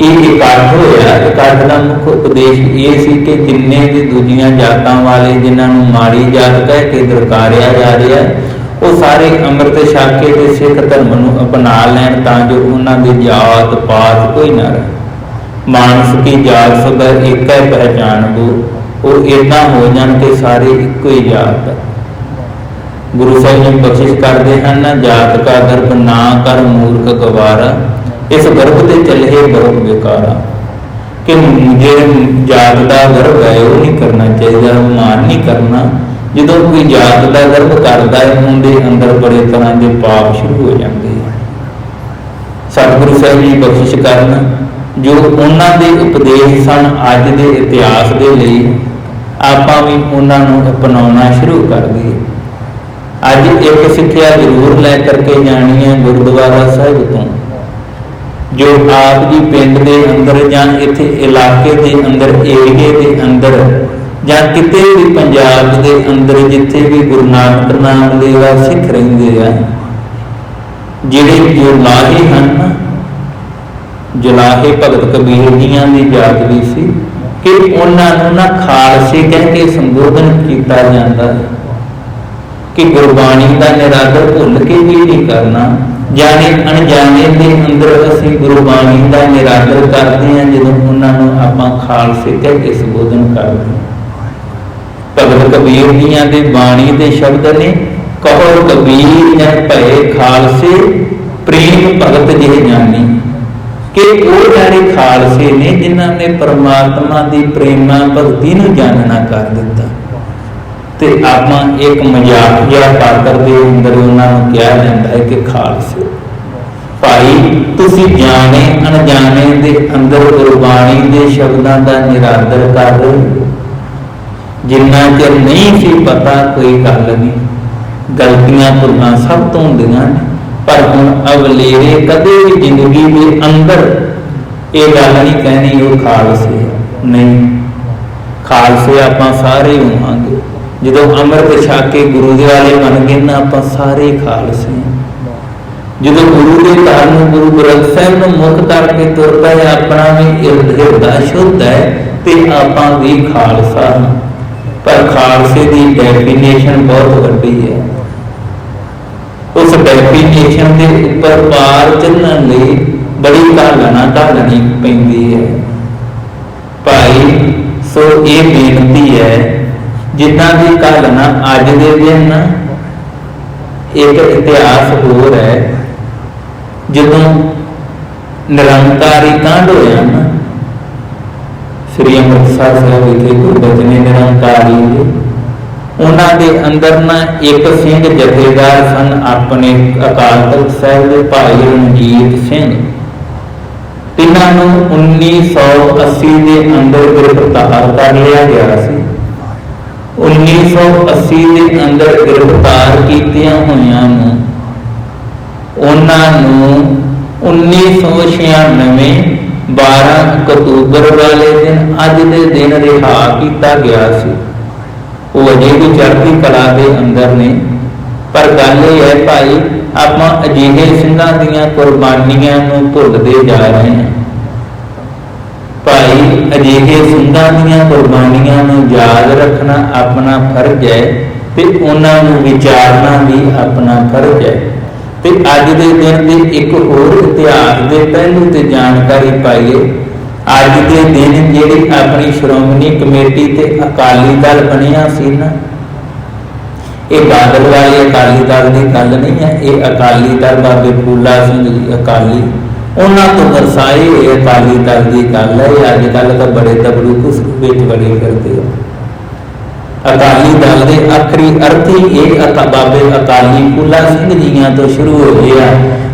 ਇਹ ਇਕੱਠ ਹੋਇਆ। ਇਕੱਠ ਦਾ ਮੁੱਖ ਉਪਦੇਸ਼ ਇਹ ਸੀ ਕਿ ਜਿੰਨੇ ਵੀ ਦੂਜੀਆਂ ਜਾਤਾਂ ਵਾਲੇ ਜਿਨ੍ਹਾਂ ਨੂੰ ਮਾੜੀ ਜਾਤ ਕਹਿ ਕੇ ਦਰਕਾਰਿਆ ਜਾ ਰਿਹਾ ਹੈ, ਉਹ ਸਾਰੇ ਅੰਮ੍ਰਿਤ ਛਕ ਕੇ ਤੇ ਸਿੱਖ ਧਰਮ ਨੂੰ ਅਪਣਾ ਲੈਣ ਤਾਂ ਜੋ ਉਹਨਾਂ ਦੀ ਜਾਤ ਪਾਤ ਕੋਈ ਨਾ ਰਹੇ। ਮਾਨਸ ਕੀ ਜਾਤ ਸਦਾ ਇੱਕ ਹੈ ਪਹਿਚਾਨ ਕੋ ਉਹ ਇਦਾਂ ਹੋ ਜਾਣ ਕਿ ਸਾਰੇ ਇੱਕੋ ਹੀ ਜਾਤ। ਹੈ ਗੁਰੂ ਸਾਹਿਬ ਜੀ ਬਖਸ਼ਿਸ਼ ਕਰਦੇ ਹਨ, ਜਾਤ ਕਾ ਗਰਭ ਨਾ ਕਰ ਮੂਰਖ ਗਵਾਰਾ, ਇਸ ਗਰਭ ਤੇ ਚੱਲੇ ਗਰਭ ਵਿਕਾਰਾ। ਕਿ ਜੇ ਜਾਤ ਦਾ ਗਰਭ ਹੈ, ਉਹ ਨਹੀਂ ਕਰਨਾ ਚਾਹੀਦਾ, ਮਾਨ ਨਹੀਂ ਕਰਨਾ ਜਦੋਂ ਕੋਈ ਜਾਤ ਦਾ ਗਰਭ ਕਰਦਾ ਹੈ ਉਹਦੇ ਅੰਦਰ ਬੜੇ ਤਰ੍ਹਾਂ ਦੇ ਪਾਪ ਸ਼ੁਰੂ ਹੋ ਜਾਂਦੇ ਹਨ ਸਤਿਗੁਰੂ ਸਾਹਿਬ ਜੀ ਬਖਸ਼ਿਸ਼ ਕਰਨ ਜੋ ਉਹਨਾਂ ਦੇ ਉਪਦੇਸ਼ ਸਨ, ਅੱਜ ਦੇ ਇਤਿਹਾਸ ਦੇ ਲਈ ਆਪਾਂ ਵੀ ਉਹਨਾਂ ਨੂੰ ਅਪਣਾਉਣਾ ਸ਼ੁਰੂ ਕਰ ਦਈਏ। ਅੱਜ ਇੱਕ ਸਿੱਖਿਆ ਜ਼ਰੂਰ ਲੈ ਕਰਕੇ ਜਾਣੀ ਹੈ ਗੁਰਦੁਆਰਾ ਸਾਹਿਬ ਤੋਂ, ਜੋ ਆਪ ਜੀ ਪਿੰਡ ਦੇ ਅੰਦਰ ਜਾਂ ਇੱਥੇ ਇਲਾਕੇ ਦੇ ਅੰਦਰ, ਏਰੀਏ ਦੇ ਅੰਦਰ ਜਾਂ ਕਿਤੇ ਵੀ ਪੰਜਾਬ ਦੇ ਅੰਦਰ ਜਿੱਥੇ ਵੀ ਗੁਰੂ ਨਾਨਕ ਨਾਮ ਦੇਵਾ ਸਿੱਖ ਰਹਿੰਦੇ ਆ, ਜਿਹੜੇ ਜੁਲਾਹੇ ਹਨ ਜੁਲਾਹੇ ਭਗਤ ਕਬੀਰ ਜੀਆਂ ਦੀ ਜਾਤ ਵੀ ਸੀ, ਕਿ ਉਹਨਾਂ ਨੂੰ ਨਾ ਖਾਲਸੇ ਕਹਿ ਕੇ ਸੰਬੋਧਨ ਕੀਤਾ ਜਾਂਦਾ ਕਿ ਗੁਰਬਾਣੀ ਦਾ ਨਿਰਾਦਰ ਭੁੱਲ ਕੇ ਵੀ ਨਹੀਂ ਕਰਨਾ। ਜਾਣੇ ਅਣਜਾਣੇ ਦੇ ਅੰਦਰ ਅਸੀਂ ਗੁਰਬਾਣੀ ਦਾ ਨਿਰਾਦਰ ਕਰਦੇ ਹਾਂ ਜਦੋਂ ਉਹਨਾਂ ਨੂੰ ਆਪਾਂ ਖਾਲਸੇ ਕਹਿ ਕੇ ਸੰਬੋਧਨ ਕਰਦੇ ਹਾਂ। ਭਗਤ ਕਬੀਰ ਜੀਆਂ ਦੇ ਬਾਣੀ ਦੇ ਸ਼ਬਦ ਨੇ ਕਹੋ ਕਬੀਰ ਜਨ ਭਏ ਖਾਲਸੇ, ਪ੍ਰੇਮ ਭਗਤ ਜਿਹ ਜਾਨੀ ਕਿ ਉਹ ਜਿਹੜੇ ਖਾਲਸੇ ਨੇ ਜਿਨ੍ਹਾਂ ਨੇ ਪਰਮਾਤਮਾ ਦੀ ਪ੍ਰੇਮਾ ਭਗਤੀ ਨੂੰ ਜਾਣਨਾ ਕਰ ਦਿੱਤਾ। ਤੇ ਆਪਾਂ ਇੱਕ ਮਜ਼ਾਕ ਜਿਹਾ ਪਾਤਰ ਦੇ ਅੰਦਰ ਉਹਨਾਂ ਨੂੰ ਕਿਹਾ ਜਾਂਦਾ ਹੈ ਕਿ ਖਾਲਸੇ। ਭਾਈ, ਤੁਸੀਂ ਜਾਣੇ ਅਣਜਾਣੇ ਦੇ ਅੰਦਰ ਗੁਰਬਾਣੀ ਦੇ ਸ਼ਬਦਾਂ ਦਾ ਨਿਰਾਦਰ ਕਰ ਰਹੇ ਹੋ। ਜਿੰਨਾ ਚਿਰ ਨਹੀਂ ਸੀ ਪਤਾ, ਕੋਈ ਗੱਲ ਨਹੀਂ। ਗਲਤੀਆਂ ਭੁੱਲਾਂ ਸਭ ਤੋਂ ਹੁੰਦੀਆਂ ਪਰ ਹੁਣ ਅਵਲੇਰੇ ਕਦੇ ਵੀ ਜ਼ਿੰਦਗੀ ਦੇ ਅੰਦਰ ਇਹ ਗੱਲ ਨਹੀਂ ਕਹਿਣੀ ਉਹ ਖਾਲਸੇ ਨਹੀਂ। ਖਾਲਸੇ ਆਪਾਂ ਸਾਰੇ ਹੋਵਾਂਗੇ। ਜਦੋਂ ਅੰਮ੍ਰਿਤ ਛਕ ਕੇ ਗੁਰੂ ਦੇ ਵਾਲੇ ਬਣ ਗਏ ਨਾ ਆਪਾਂ ਸਾਰੇ ਖਾਲਸੇ ਜਦੋਂ ਗੁਰੂ ਦੇ ਘਰ ਨੂੰ ਗੁਰੂ ਗ੍ਰੰਥ ਸਾਹਿਬ ਨੂੰ ਮੁੱਖ ਕਰਕੇ ਤੁਰਦਾ ਹੈ, ਆਪਣਾ ਵੀ ਇਰਦ ਹਿਰਦਾ ਸ਼ੁੱਧ ਹੈ ਤੇ ਆਪਾਂ ਵੀ ਖਾਲਸਾ ਹਾਂ ਪਰ ਖਾਲਸੇ ਦੀ ਡੈਫੀਨੇਸ਼ਨ ਬਹੁਤ ਵੱਡੀ ਹੈ। ਉਸ ਡੈਫੀਨੇਸ਼ਨ ਦੇ ਉੱਪਰ ਪਾਰ ਚੱਲਣ ਲਈ ਬੜੀ ਘਾਲਣਾ ਘਾਲਣੀ ਪੈਂਦੀ ਹੈ। ਭਾਈ, ਸੋ ਇਹ ਬੇਨਤੀ ਹੈ, ਜਿੱਦਾਂ ਦੀ ਘਾਲਣਾ ਅੱਜ ਦੇ ਦਿਨ ਇੱਕ ਇਤਿਹਾਸ ਹੋਰ ਹੈ। ਜਦੋਂ ਨਿਰੰਕਾਰੀ ਕਾਂਡ ਹੋਇਆ ਨਾ ਸ੍ਰੀ ਅੰਮ੍ਰਿਤਸਰ ਸਾਹਿਬ ਵਿਖੇ ਗੁਰਬਚਨ ਨਿਰੰਕਾਰੀ ਦੇ ਉਹਨਾਂ ਦੇ ਅੰਦਰ ਨਾ ਇੱਕ ਸਿੰਘ ਜਥੇਦਾਰ ਸਨ, ਆਪਣੇ ਅਕਾਲ ਤਖਤ ਸਾਹਿਬ ਦੇ ਭਾਈ ਰਣਜੀਤ ਸਿੰਘ। ਤਿੰਨਾਂ ਨੂੰ 1980 ਦੇ ਅੰਦਰ ਗ੍ਰਿਫਤਾਰ ਕਰ ਲਿਆ ਗਿਆ ਸੀ। 1980 ਦੇ ਅੰਦਰ ਗ੍ਰਿਫਤਾਰ ਕੀਤਿਆਂ ਹੋਇਆਂ ਨੂੰ ਉਹਨਾਂ ਨੂੰ 1996 12 ਅਕਤੂਬਰ ਵਾਲੇ ਦਿਨ ਅੱਜ ਦੇ ਦਿਨ ਰਿਹਾ ਕੀਤਾ ਗਿਆ ਸੀ। ਉਹ ਅਜੇ ਵੀ ਚੜ੍ਹਦੀ ਕਲਾ ਦੇ ਅੰਦਰ ਨੇ। ਪਰ ਗੱਲ ਇਹ ਹੈ ਭਾਈ, ਆਪਾਂ ਅਜਿਹੇ ਸਿੰਘਾਂ ਦੀਆਂ ਕੁਰਬਾਨੀਆਂ ਨੂੰ ਭੁੱਲਦੇ ਜਾ ਰਹੇ ਹਾਂ। ਭਾਈ, ਅਜਿਹੇ ਸਿੰਘਾਂ ਦੀਆਂ ਕੁਰਬਾਨੀਆਂ ਨੂੰ ਯਾਦ ਰੱਖਣਾ ਆਪਣਾ ਫਰਜ਼ ਹੈ ਤੇ ਉਹਨਾਂ ਨੂੰ ਵਿਚਾਰਨਾ ਵੀ ਆਪਣਾ ਫਰਜ਼ ਹੈ। ਤੇ ਅੱਜ ਦੇ ਦਿਨ ਦੇ ਇੱਕ ਹੋਰ ਇਤਿਹਾਸ ਦੇ ਪਹਿਲੂ ਤੇ ਜਾਣਕਾਰੀ ਪਾਈਏ। ਅੱਜ ਦੇ ਦਿਨ ਜਿਹੜੀ ਆਪਣੀ ਸ਼੍ਰੋਮਣੀ ਕਮੇਟੀ ਤੇ ਅਕਾਲੀ ਦਲ ਬਣਿਆ ਸੀ ਨਾ, ਇਹ ਬਾਦਲ ਵਾਲੇ ਅਕਾਲੀ ਦਲ ਦੀ ਗੱਲ ਨਹੀਂ ਹੈ, ਇਹ ਅਕਾਲੀ ਦਲ ਬਾਬੇ ਫੂਲਾ ਸਿੰਘ ਜੀ ਅਕਾਲੀ। ਉਹਨਾਂ ਤੋਂ ਵਰਸਾਏ ਹੋਏ ਅਕਾਲੀ ਦਲ ਦੀ ਗੱਲ ਹੈ ਅੱਜ ਕੱਲ ਤਾਂ ਬੜੇ ਤਬੜੂ ਕੁਸ ਵਿੱਚ ਬੜੇ ਕਰਦੇ ਆ। ਅਕਾਲੀ ਦਲ ਦੇ ਆਖਰੀ ਅਰਥੀ ਇਹ ਅਕਾ ਬਾਬੇ ਅਕਾਲੀ ਫੂਲਾ ਸਿੰਘ ਜੀਆਂ ਤੋਂ ਸ਼ੁਰੂ ਹੋਏ ਆ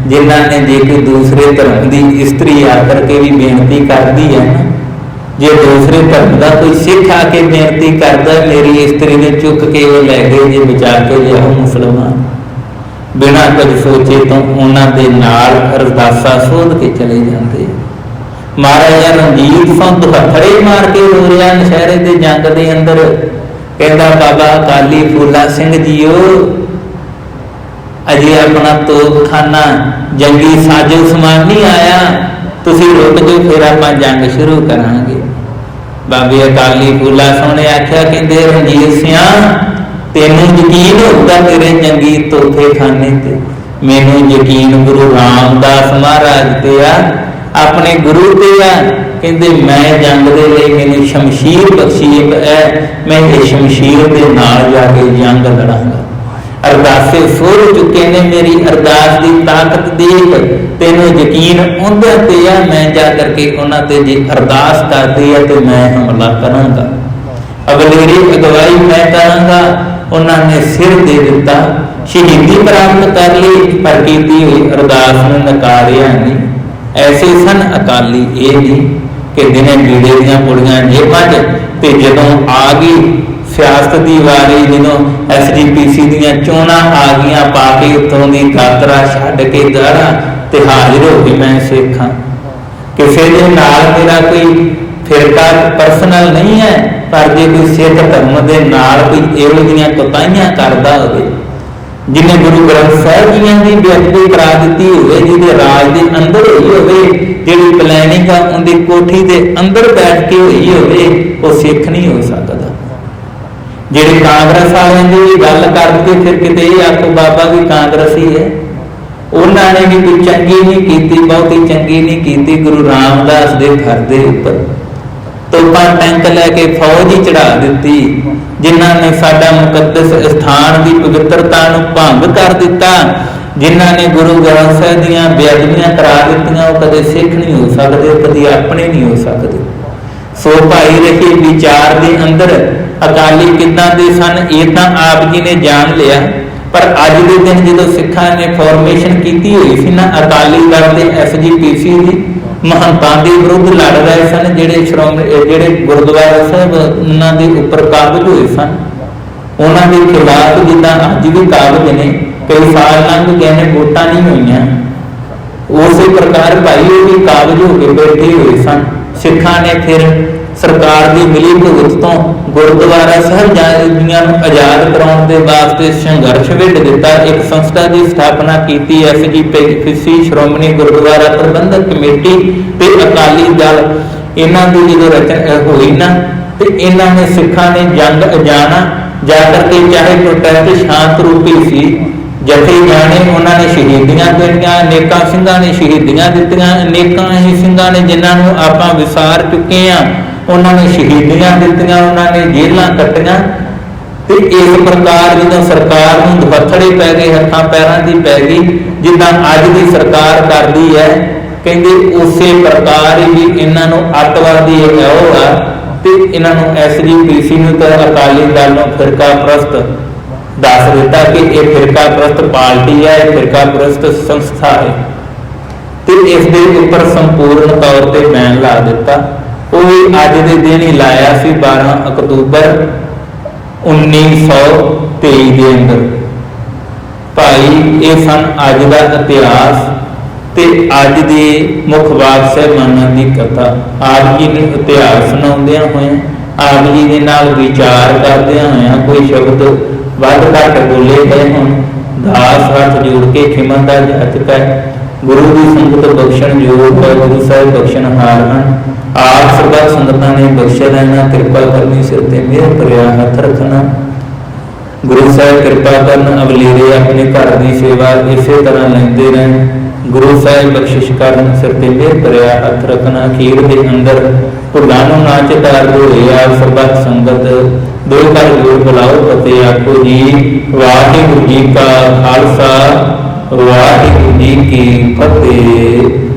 ਜਿਨ੍ਹਾਂ ਨੇ ਜੇ ਕੋਈ ਦੂਸਰੇ ਧਰਮ ਦੀ ਇਸਤਰੀ ਆ ਕਰਕੇ ਵੀ ਬੇਨਤੀ ਕਰਦੀ ਹੈ। ਜੇ ਦੂਸਰੇ ਧਰਮ ਦਾ ਕੋਈ ਸਿੱਖ ਆ ਕੇ ਬੇਨਤੀ ਕਰਦਾ ਮੇਰੀ ਇਸਤਰੀ ਨੇ ਚੁੱਕ ਕੇ ਉਹ ਲੈ ਗਏ ਜੇ ਬਚਾ ਕੇ ਲਿਆਓ ਮੁਸਲਮਾਨ। ਬਿਨਾਂ ਕੁਝ ਸੋਚੇ ਤੋਂ ਉਹਨਾਂ ਦੇ ਨਾਲ ਅਰਦਾਸਾ ਸੋਧ ਕੇ ਚਲੇ ਜਾਂਦੇ। ਮਹਾਰਾਜਾ ਰਣਜੀਤ ਸਿੰਘ ਦੁਹੱਥੜੇ ਮਾਰ ਕੇ ਰੋ ਰਿਹਾ ਨਸ਼ਹਿਰੇ ਦੇ ਜੰਗ ਦੇ ਅੰਦਰ। ਕਹਿੰਦਾ, ਬਾਬਾ ਅਕਾਲੀ ਫੂਲਾ ਸਿੰਘ ਜੀਓ, ਅਜੇ ਆਪਣਾ ਤੋਪਖਾਨਾ ਜੰਗੀ ਸਾਜੋ ਸਮਾਨ ਨਹੀਂ ਆਇਆ। ਤੁਸੀਂ ਰੁਕ ਜਾਓ, ਫਿਰ ਆਪਾਂ ਜੰਗ ਸ਼ੁਰੂ ਕਰਾਂਗੇ। ਬਾਬੇ ਅਕਾਲੀ ਫੂਲਾ ਸੋਹਣੇ ਆਖਿਆ, ਕਹਿੰਦੇ ਰਣਜੀਤ ਸਿਆ, ਤੈਨੂੰ ਯਕੀਨ ਹੁੰਦਾ ਤੇਰੇ ਜੰਗੀ ਤੋਥੇ ਖਾਨੇ ਤੇ? ਮੈਨੂੰ ਯਕੀਨ ਗੁਰੂ ਰਾਮਦਾਸ ਮਹਾਰਾਜ ਤੇ ਆ, ਆਪਣੇ ਗੁਰੂ ਤੇ ਆ। ਕਹਿੰਦੇ, ਮੈਂ ਜੰਗ ਦੇ ਲਈ ਮੈਨੂੰ ਸ਼ਮਸ਼ੀਰ ਬਖਸ਼ੀ ਹੈ ਮੈਂ ਇਹ ਸ਼ਮਸ਼ੀਰ ਦੇ ਨਾਲ ਜਾ ਕੇ ਜੰਗ ਲੜਾਂਗਾ। ਅਰਦਾਸੇ ਸੁਰ ਚੁੱਕੇ ਨੇ ਮੇਰੀ ਅਰਦਾਸ ਦੀ ਤਾਕਤ ਦੇਖ। ਤੈਨੂੰ ਯਕੀਨ ਉਹਨਾਂ ਤੇ ਆ, ਮੈਂ ਜਾ ਕਰਕੇ ਉਹਨਾਂ ਤੇ ਜੇ ਅਰਦਾਸ ਕਰਦੀ ਹੈ ਤੇ ਮੈਂ ਹਮਲਾ ਕਰਾਂਗਾ। ਅਗਲੇਰੀ ਅਗਵਾਈ ਮੈਂ ਕਰਾਂਗਾ। ਉਹਨਾਂ ਨੇ ਸਿਰ ਦੇ ਦਿੱਤਾ। ਸ਼ਹੀਦੀ ਪ੍ਰਾਪਤ ਕਰ ਲਈ, ਪਰ ਕੀਤੀ ਹੋਈ ਅਰਦਾਸ ਨੂੰ ਨਕਾਰਿਆ ਨਹੀਂ। ਐਸੇ ਸਨ ਅਕਾਲੀ, ਇਹ ਨਹੀਂ। ਕਿ ਦਿਨੇ ਬੀੜੇ ਦੀਆਂ ਪੁੜੀਆਂ ਜੇਬਾਂ 'ਚ ਤੇ ਜਦੋਂ ਆ ਗਈ ਸਿਆਸਤ ਦੀ ਵਾਰੀ, ਜਦੋਂ ਐਸਜੀਪੀਸੀ ਦੀਆਂ ਚੋਣਾਂ ਆ ਗਈਆਂ, ਪਾ ਕੇ ਉੱਤੋਂ ਦੀ ਗਾਤਰਾ ਛੱਡ ਕੇ ਦਾੜਾ ਤੇ ਹਾਜ਼ਰ ਹੋ ਕੇ ਮੈਂ ਸਿੱਖਾਂ ਕਿਸੇ ਦੇ ਨਾਲ ਮੇਰਾ ਕੋਈ ਫਿਰਕਾ ਪਰਸਨਲ ਨਹੀਂ ਹੈ, ਪਰ ਜੇ ਕੋਈ ਸਿੱਖ ਧਰਮ ਦੇ ਨਾਲ ਕੋਈ ਇਹੋ ਜਿਹੀਆਂ ਕੁਤਾਈਆਂ ਕਰਦਾ ਹੋਵੇ ਜਿਹਨੇ ਗੁਰੂ ਗ੍ਰੰਥ ਸਾਹਿਬ ਜੀਆਂ ਦੀ ਬੇਅਦਬੀ ਕਰਾ ਦਿੱਤੀ ਹੋਵੇ, ਜਿਹਦੇ ਰਾਜ ਦੇ ਅੰਦਰ ਹੋਈ ਹੋਵੇ, ਜਿਹੜੀ ਪਲੈਨਿੰਗ ਆ, ਉਹਦੀ ਕੋਠੀ ਦੇ ਅੰਦਰ ਬੈਠ ਕੇ ਹੋਈ ਹੋਵੇ, ਉਹ ਸਿੱਖ ਨਹੀਂ ਹੋ ਸਕਦਾ। ਜਿਹੜੇ ਕਾਂਗਰਸ ਵਾਲਿਆਂ ਦੀ ਗੱਲ ਕਰਕੇ ਫਿਰ ਕਿਤੇ ਇਹ ਆਖੋ, ਬਾਬਾ ਵੀ ਕਾਂਗਰਸੀ ਹੈ ਉਹਨਾਂ ਨੇ ਵੀ ਕੋਈ ਚੰਗੀ ਨਹੀਂ ਕੀਤੀ, ਬਹੁਤੀ ਚੰਗੀ ਨਹੀਂ ਕੀਤੀ, ਗੁਰੂ ਰਾਮਦਾਸ ਦੇ ਘਰ ਦੇ ਉੱਪਰ। ਤੋਪਾ ਟੈਂਕ ਲੈ ਕੇ ਫੌਜ ਹੀ ਚੜਾ ਦਿੱਤੀ। ਜਿਨ੍ਹਾਂ ਨੇ ਸਾਡਾ ਮੁਕੱਦਸ ਸਥਾਨ ਦੀ ਪਵਿੱਤਰਤਾ ਨੂੰ ਭੰਗ ਕਰ ਦਿੱਤਾ, ਜਿਨ੍ਹਾਂ ਨੇ ਗੁਰੂ ਗ੍ਰੰਥ ਸਾਹਿਬ ਦੀਆਂ ਬੇਅਦਬੀਆਂ ਕਰਾ ਦਿੱਤੀਆਂ, ਉਹ ਕਦੇ ਸਿੱਖ ਨਹੀਂ ਹੋ ਸਕਦੇ, ਕਦੇ ਆਪਣੇ ਨਹੀਂ ਹੋ ਸਕਦੇ। ਸੋ ਭਾਈ ਰਹੇ ਵਿਚਾਰ ਦੇ ਅੰਦਰ ਅਕਾਲੀ ਕਿੱਦਾਂ ਦੇ ਸਨ, ਇਹ ਤਾਂ ਆਪ ਜੀ ਨੇ ਜਾਣ ਲਿਆ। ਪਰ ਅੱਜ ਦੇ ਦਿਨ ਜਦੋਂ ਸਿੱਖਾਂ ਨੇ ਫਾਰਮੇਸ਼ਨ ਕੀਤੀ ਹੋਈ ਸੀ ਨਾ, ਅਕਾਲੀ ਦਲ ਤੇ ਐਸਜੀਪੀਸੀ ਦੀ ਮਹੰਤਾਂ ਦੇ ਵਿਰੁੱਧ ਲੜ ਰਹੇ ਸਨ, ਜਿਹੜੇ ਸ਼੍ਰੋਮਣੀ ਜਿਹੜੇ ਗੁਰਦੁਆਰਾ ਸਾਹਿਬ ਉਹਨਾਂ ਦੇ ਉੱਪਰ ਕਾਬਜ ਹੋਏ ਸਨ। ਉਹਨਾਂ ਦੇ ਖਿਲਾਫ ਜਿੱਦਾਂ ਅੱਜ ਵੀ ਕਾਬਜ ਨੇ, ਕਈ ਸਾਲ ਲੰਘ ਗਏ ਨੇ, ਵੋਟਾਂ ਨਹੀਂ ਹੋਈਆਂ। ਉਸੇ ਪ੍ਰਕਾਰ ਭਾਈ ਉਹ ਵੀ ਕਾਬਜ ਹੋ ਕੇ ਬੈਠੇ ਹੋਏ ਸਨ। ਸਿੱਖਾਂ ਨੇ ਫਿਰ ਸਰਕਾਰ ਦੀ ਮਿਲੀ ਭੁਗਤ ਤੋਂ ਗੁਰਦੁਆਰਾ ਸਾਹਿਬ ਜੀਆਂ ਨੂੰ ਆਜ਼ਾਦ ਕਰਾਉਣ ਦੇ ਵਾਸਤੇ ਸੰਘਰਸ਼ ਵਿੱਢ ਦਿੱਤਾ, ਇੱਕ ਸੰਸਥਾ ਦੀ ਸਥਾਪਨਾ ਕੀਤੀ ਐਸਜੀਪੀਸੀ ਸ਼੍ਰੋਮਣੀ ਗੁਰਦੁਆਰਾ ਪ੍ਰਬੰਧਕ ਕਮੇਟੀ ਤੇ ਅਕਾਲੀ ਦਲ। ਇਹਨਾਂ ਦੀ ਜਦੋਂ ਰਚਨਾ ਹੋਈ ਨਾ, ਤੇ ਇਹਨਾਂ ਨੇ ਸਿੱਖਾਂ ਨੇ ਜੰਗ ਅਜਾਣਾ ਜਾ ਕਰਕੇ ਚਾਹੇ ਪ੍ਰੋਟੈਸਟ ਸ਼ਾਂਤ ਰੂਪੀ ਸੀ, ਜਥੇ ਜਾਣੇ ਉਹਨਾਂ ਨੇ ਸ਼ਹੀਦੀਆਂ ਦਿੱਤੀਆਂ ਅਨੇਕਾਂ ਸਿੰਘਾਂ ਨੇ ਸ਼ਹੀਦੀਆਂ ਦਿੱਤੀਆਂ, ਅਨੇਕਾਂ ਹੀ ਸਿੰਘਾਂ ਨੇ ਜਿਨ੍ਹਾਂ ਨੂੰ ਆਪਾਂ ਵਿਸਾਰ ਚੁੱਕੇ ਆ ਉਹਨਾਂ ਨੇ ਸ਼ਹੀਦੀਆਂ ਦਿੱਤੀਆਂ, ਉਹਨਾਂ ਨੇ ਜੇਲ੍ਹਾਂ ਕੱਟੀਆਂ ਤੇ ਇਸ ਪ੍ਰਕਾਰ ਜਦੋਂ ਸਰਕਾਰ ਨੂੰ ਦੁਹੱਥੜੇ ਪੈ ਗਏ, ਹੱਥਾਂ ਪੈਰਾਂ ਦੀ ਪੈ ਗਈ, ਜਿੱਦਾਂ ਅੱਜ ਦੀ ਸਰਕਾਰ ਕਰਦੀ ਹੈ, ਕਹਿੰਦੇ ਉਸੇ ਪ੍ਰਕਾਰ ਹੀ ਇਹਨਾਂ ਨੂੰ ਅੱਤਵਾਦੀ ਇਹ ਆ ਤੇ ਇਹਨਾਂ ਨੂੰ ਐਸਜੀਪੀਸੀ ਨੂੰ ਤਾਂ ਅਕਾਲੀ ਦਲ ਨੂੰ ਫਿਰਕਾ ਪ੍ਰਸਤ ਦੱਸ ਦਿੱਤਾ ਕਿ ਇਹ ਫਿਰਕਾ ਪ੍ਰਸਤ ਪਾਰਟੀ ਹੈ, ਇਹ ਫਿਰਕਾ ਪ੍ਰਸਤ ਸੰਸਥਾ ਹੈ। ਤੇ ਇਸ ਦੇ ਉੱਪਰ ਸੰਪੂਰਨ ਤੌਰ ਤੇ ਬੈਨ ਲਾ ਦਿੱਤਾ। ਉਹ ਵੀ ਅੱਜ ਦੇ ਦਿਨ ਹੀ ਲਾਇਆ ਸੀ 12 ਅਕਤੂਬਰ 1923 ਦੇ ਅੰਦਰ। ਭਾਈ, ਇਹ ਸਨ ਅੱਜ ਦਾ ਇਤਿਹਾਸ ਤੇ ਅੱਜ ਦੇ ਮੁੱਖ ਬਾਤ ਸਹਿਬਾਨਾਂ ਦੀ ਕਥਾ। ਆਪ ਜੀ ਨੂੰ ਇਤਿਹਾਸ ਸੁਣਾਉਂਦਿਆਂ ਹੋਇਆਂ ਆਪ ਜੀ ਦੇ ਨਾਲ ਵਿਚਾਰ ਕਰਦਿਆਂ ਹੋਇਆਂ ਕੋਈ ਸ਼ਬਦ ਵੱਧ ਘੱਟ ਬੋਲੇ ਗਏ ਹੁਣ। ਦਾਸ ਹੱਥ ਜੋੜ ਕੇ ਖਿਮਾ ਦਾ ਜਾਚਕ ਗੁਰੂ ਦੀ ਸੰਗਤ ਬਖਸ਼ਣ ਯੋਗ ਹੈ, ਗੁਰੂ ਸਾਹਿਬ ਬਖਸ਼ਣ ਹਾਰ ਹਨ। ਆਪ ਸਰਬੱਤ ਸੰਗਤਾਂ ਨੇ ਬਖਸ਼ਿਆ ਲੈਣਾ ਕਿਰਪਾ ਕਰਨੀ ਸਿਰ ਤੇ ਮਿਹਰ ਭਰਿਆ ਹੱਥ ਰੱਖਣਾ ਗੁਰੂ ਸਾਹਿਬ ਕਿਰਪਾ ਕਰਨ ਅਵਲੀਰੇ ਆਪਣੇ ਘਰ ਦੀ ਸੇਵਾ ਇਸੇ ਤਰ੍ਹਾਂ ਲੈਂਦੇ ਰਹਿਣ ਗੁਰੂ ਸਾਹਿਬ ਬਖਸ਼ਿਸ਼ ਕਰਨ ਸਿਰ ਤੇ ਮਿਹਰ ਭਰਿਆ ਹੱਥ ਰੱਖਣਾ ਅਖੀਰ ਦੇ ਅੰਦਰ ਭੁੱਲਾਂ ਨੂੰ ਨਾ ਚਿਤਾਰ ਹੋਇਆ ਸਰਬੱਤ ਸੰਗਤ ਦੋ ਘਰ ਜੋੜ ਬੁਲਾਓ ਫਤਿਹ ਆਖੋ ਜੀ ਵਾਹਿਗੁਰੂ ਜੀ ਕਾ ਖਾਲਸਾ ਵਾਹਿਗੁਰੂ ਜੀ ਕੀ ਫਤਿਹ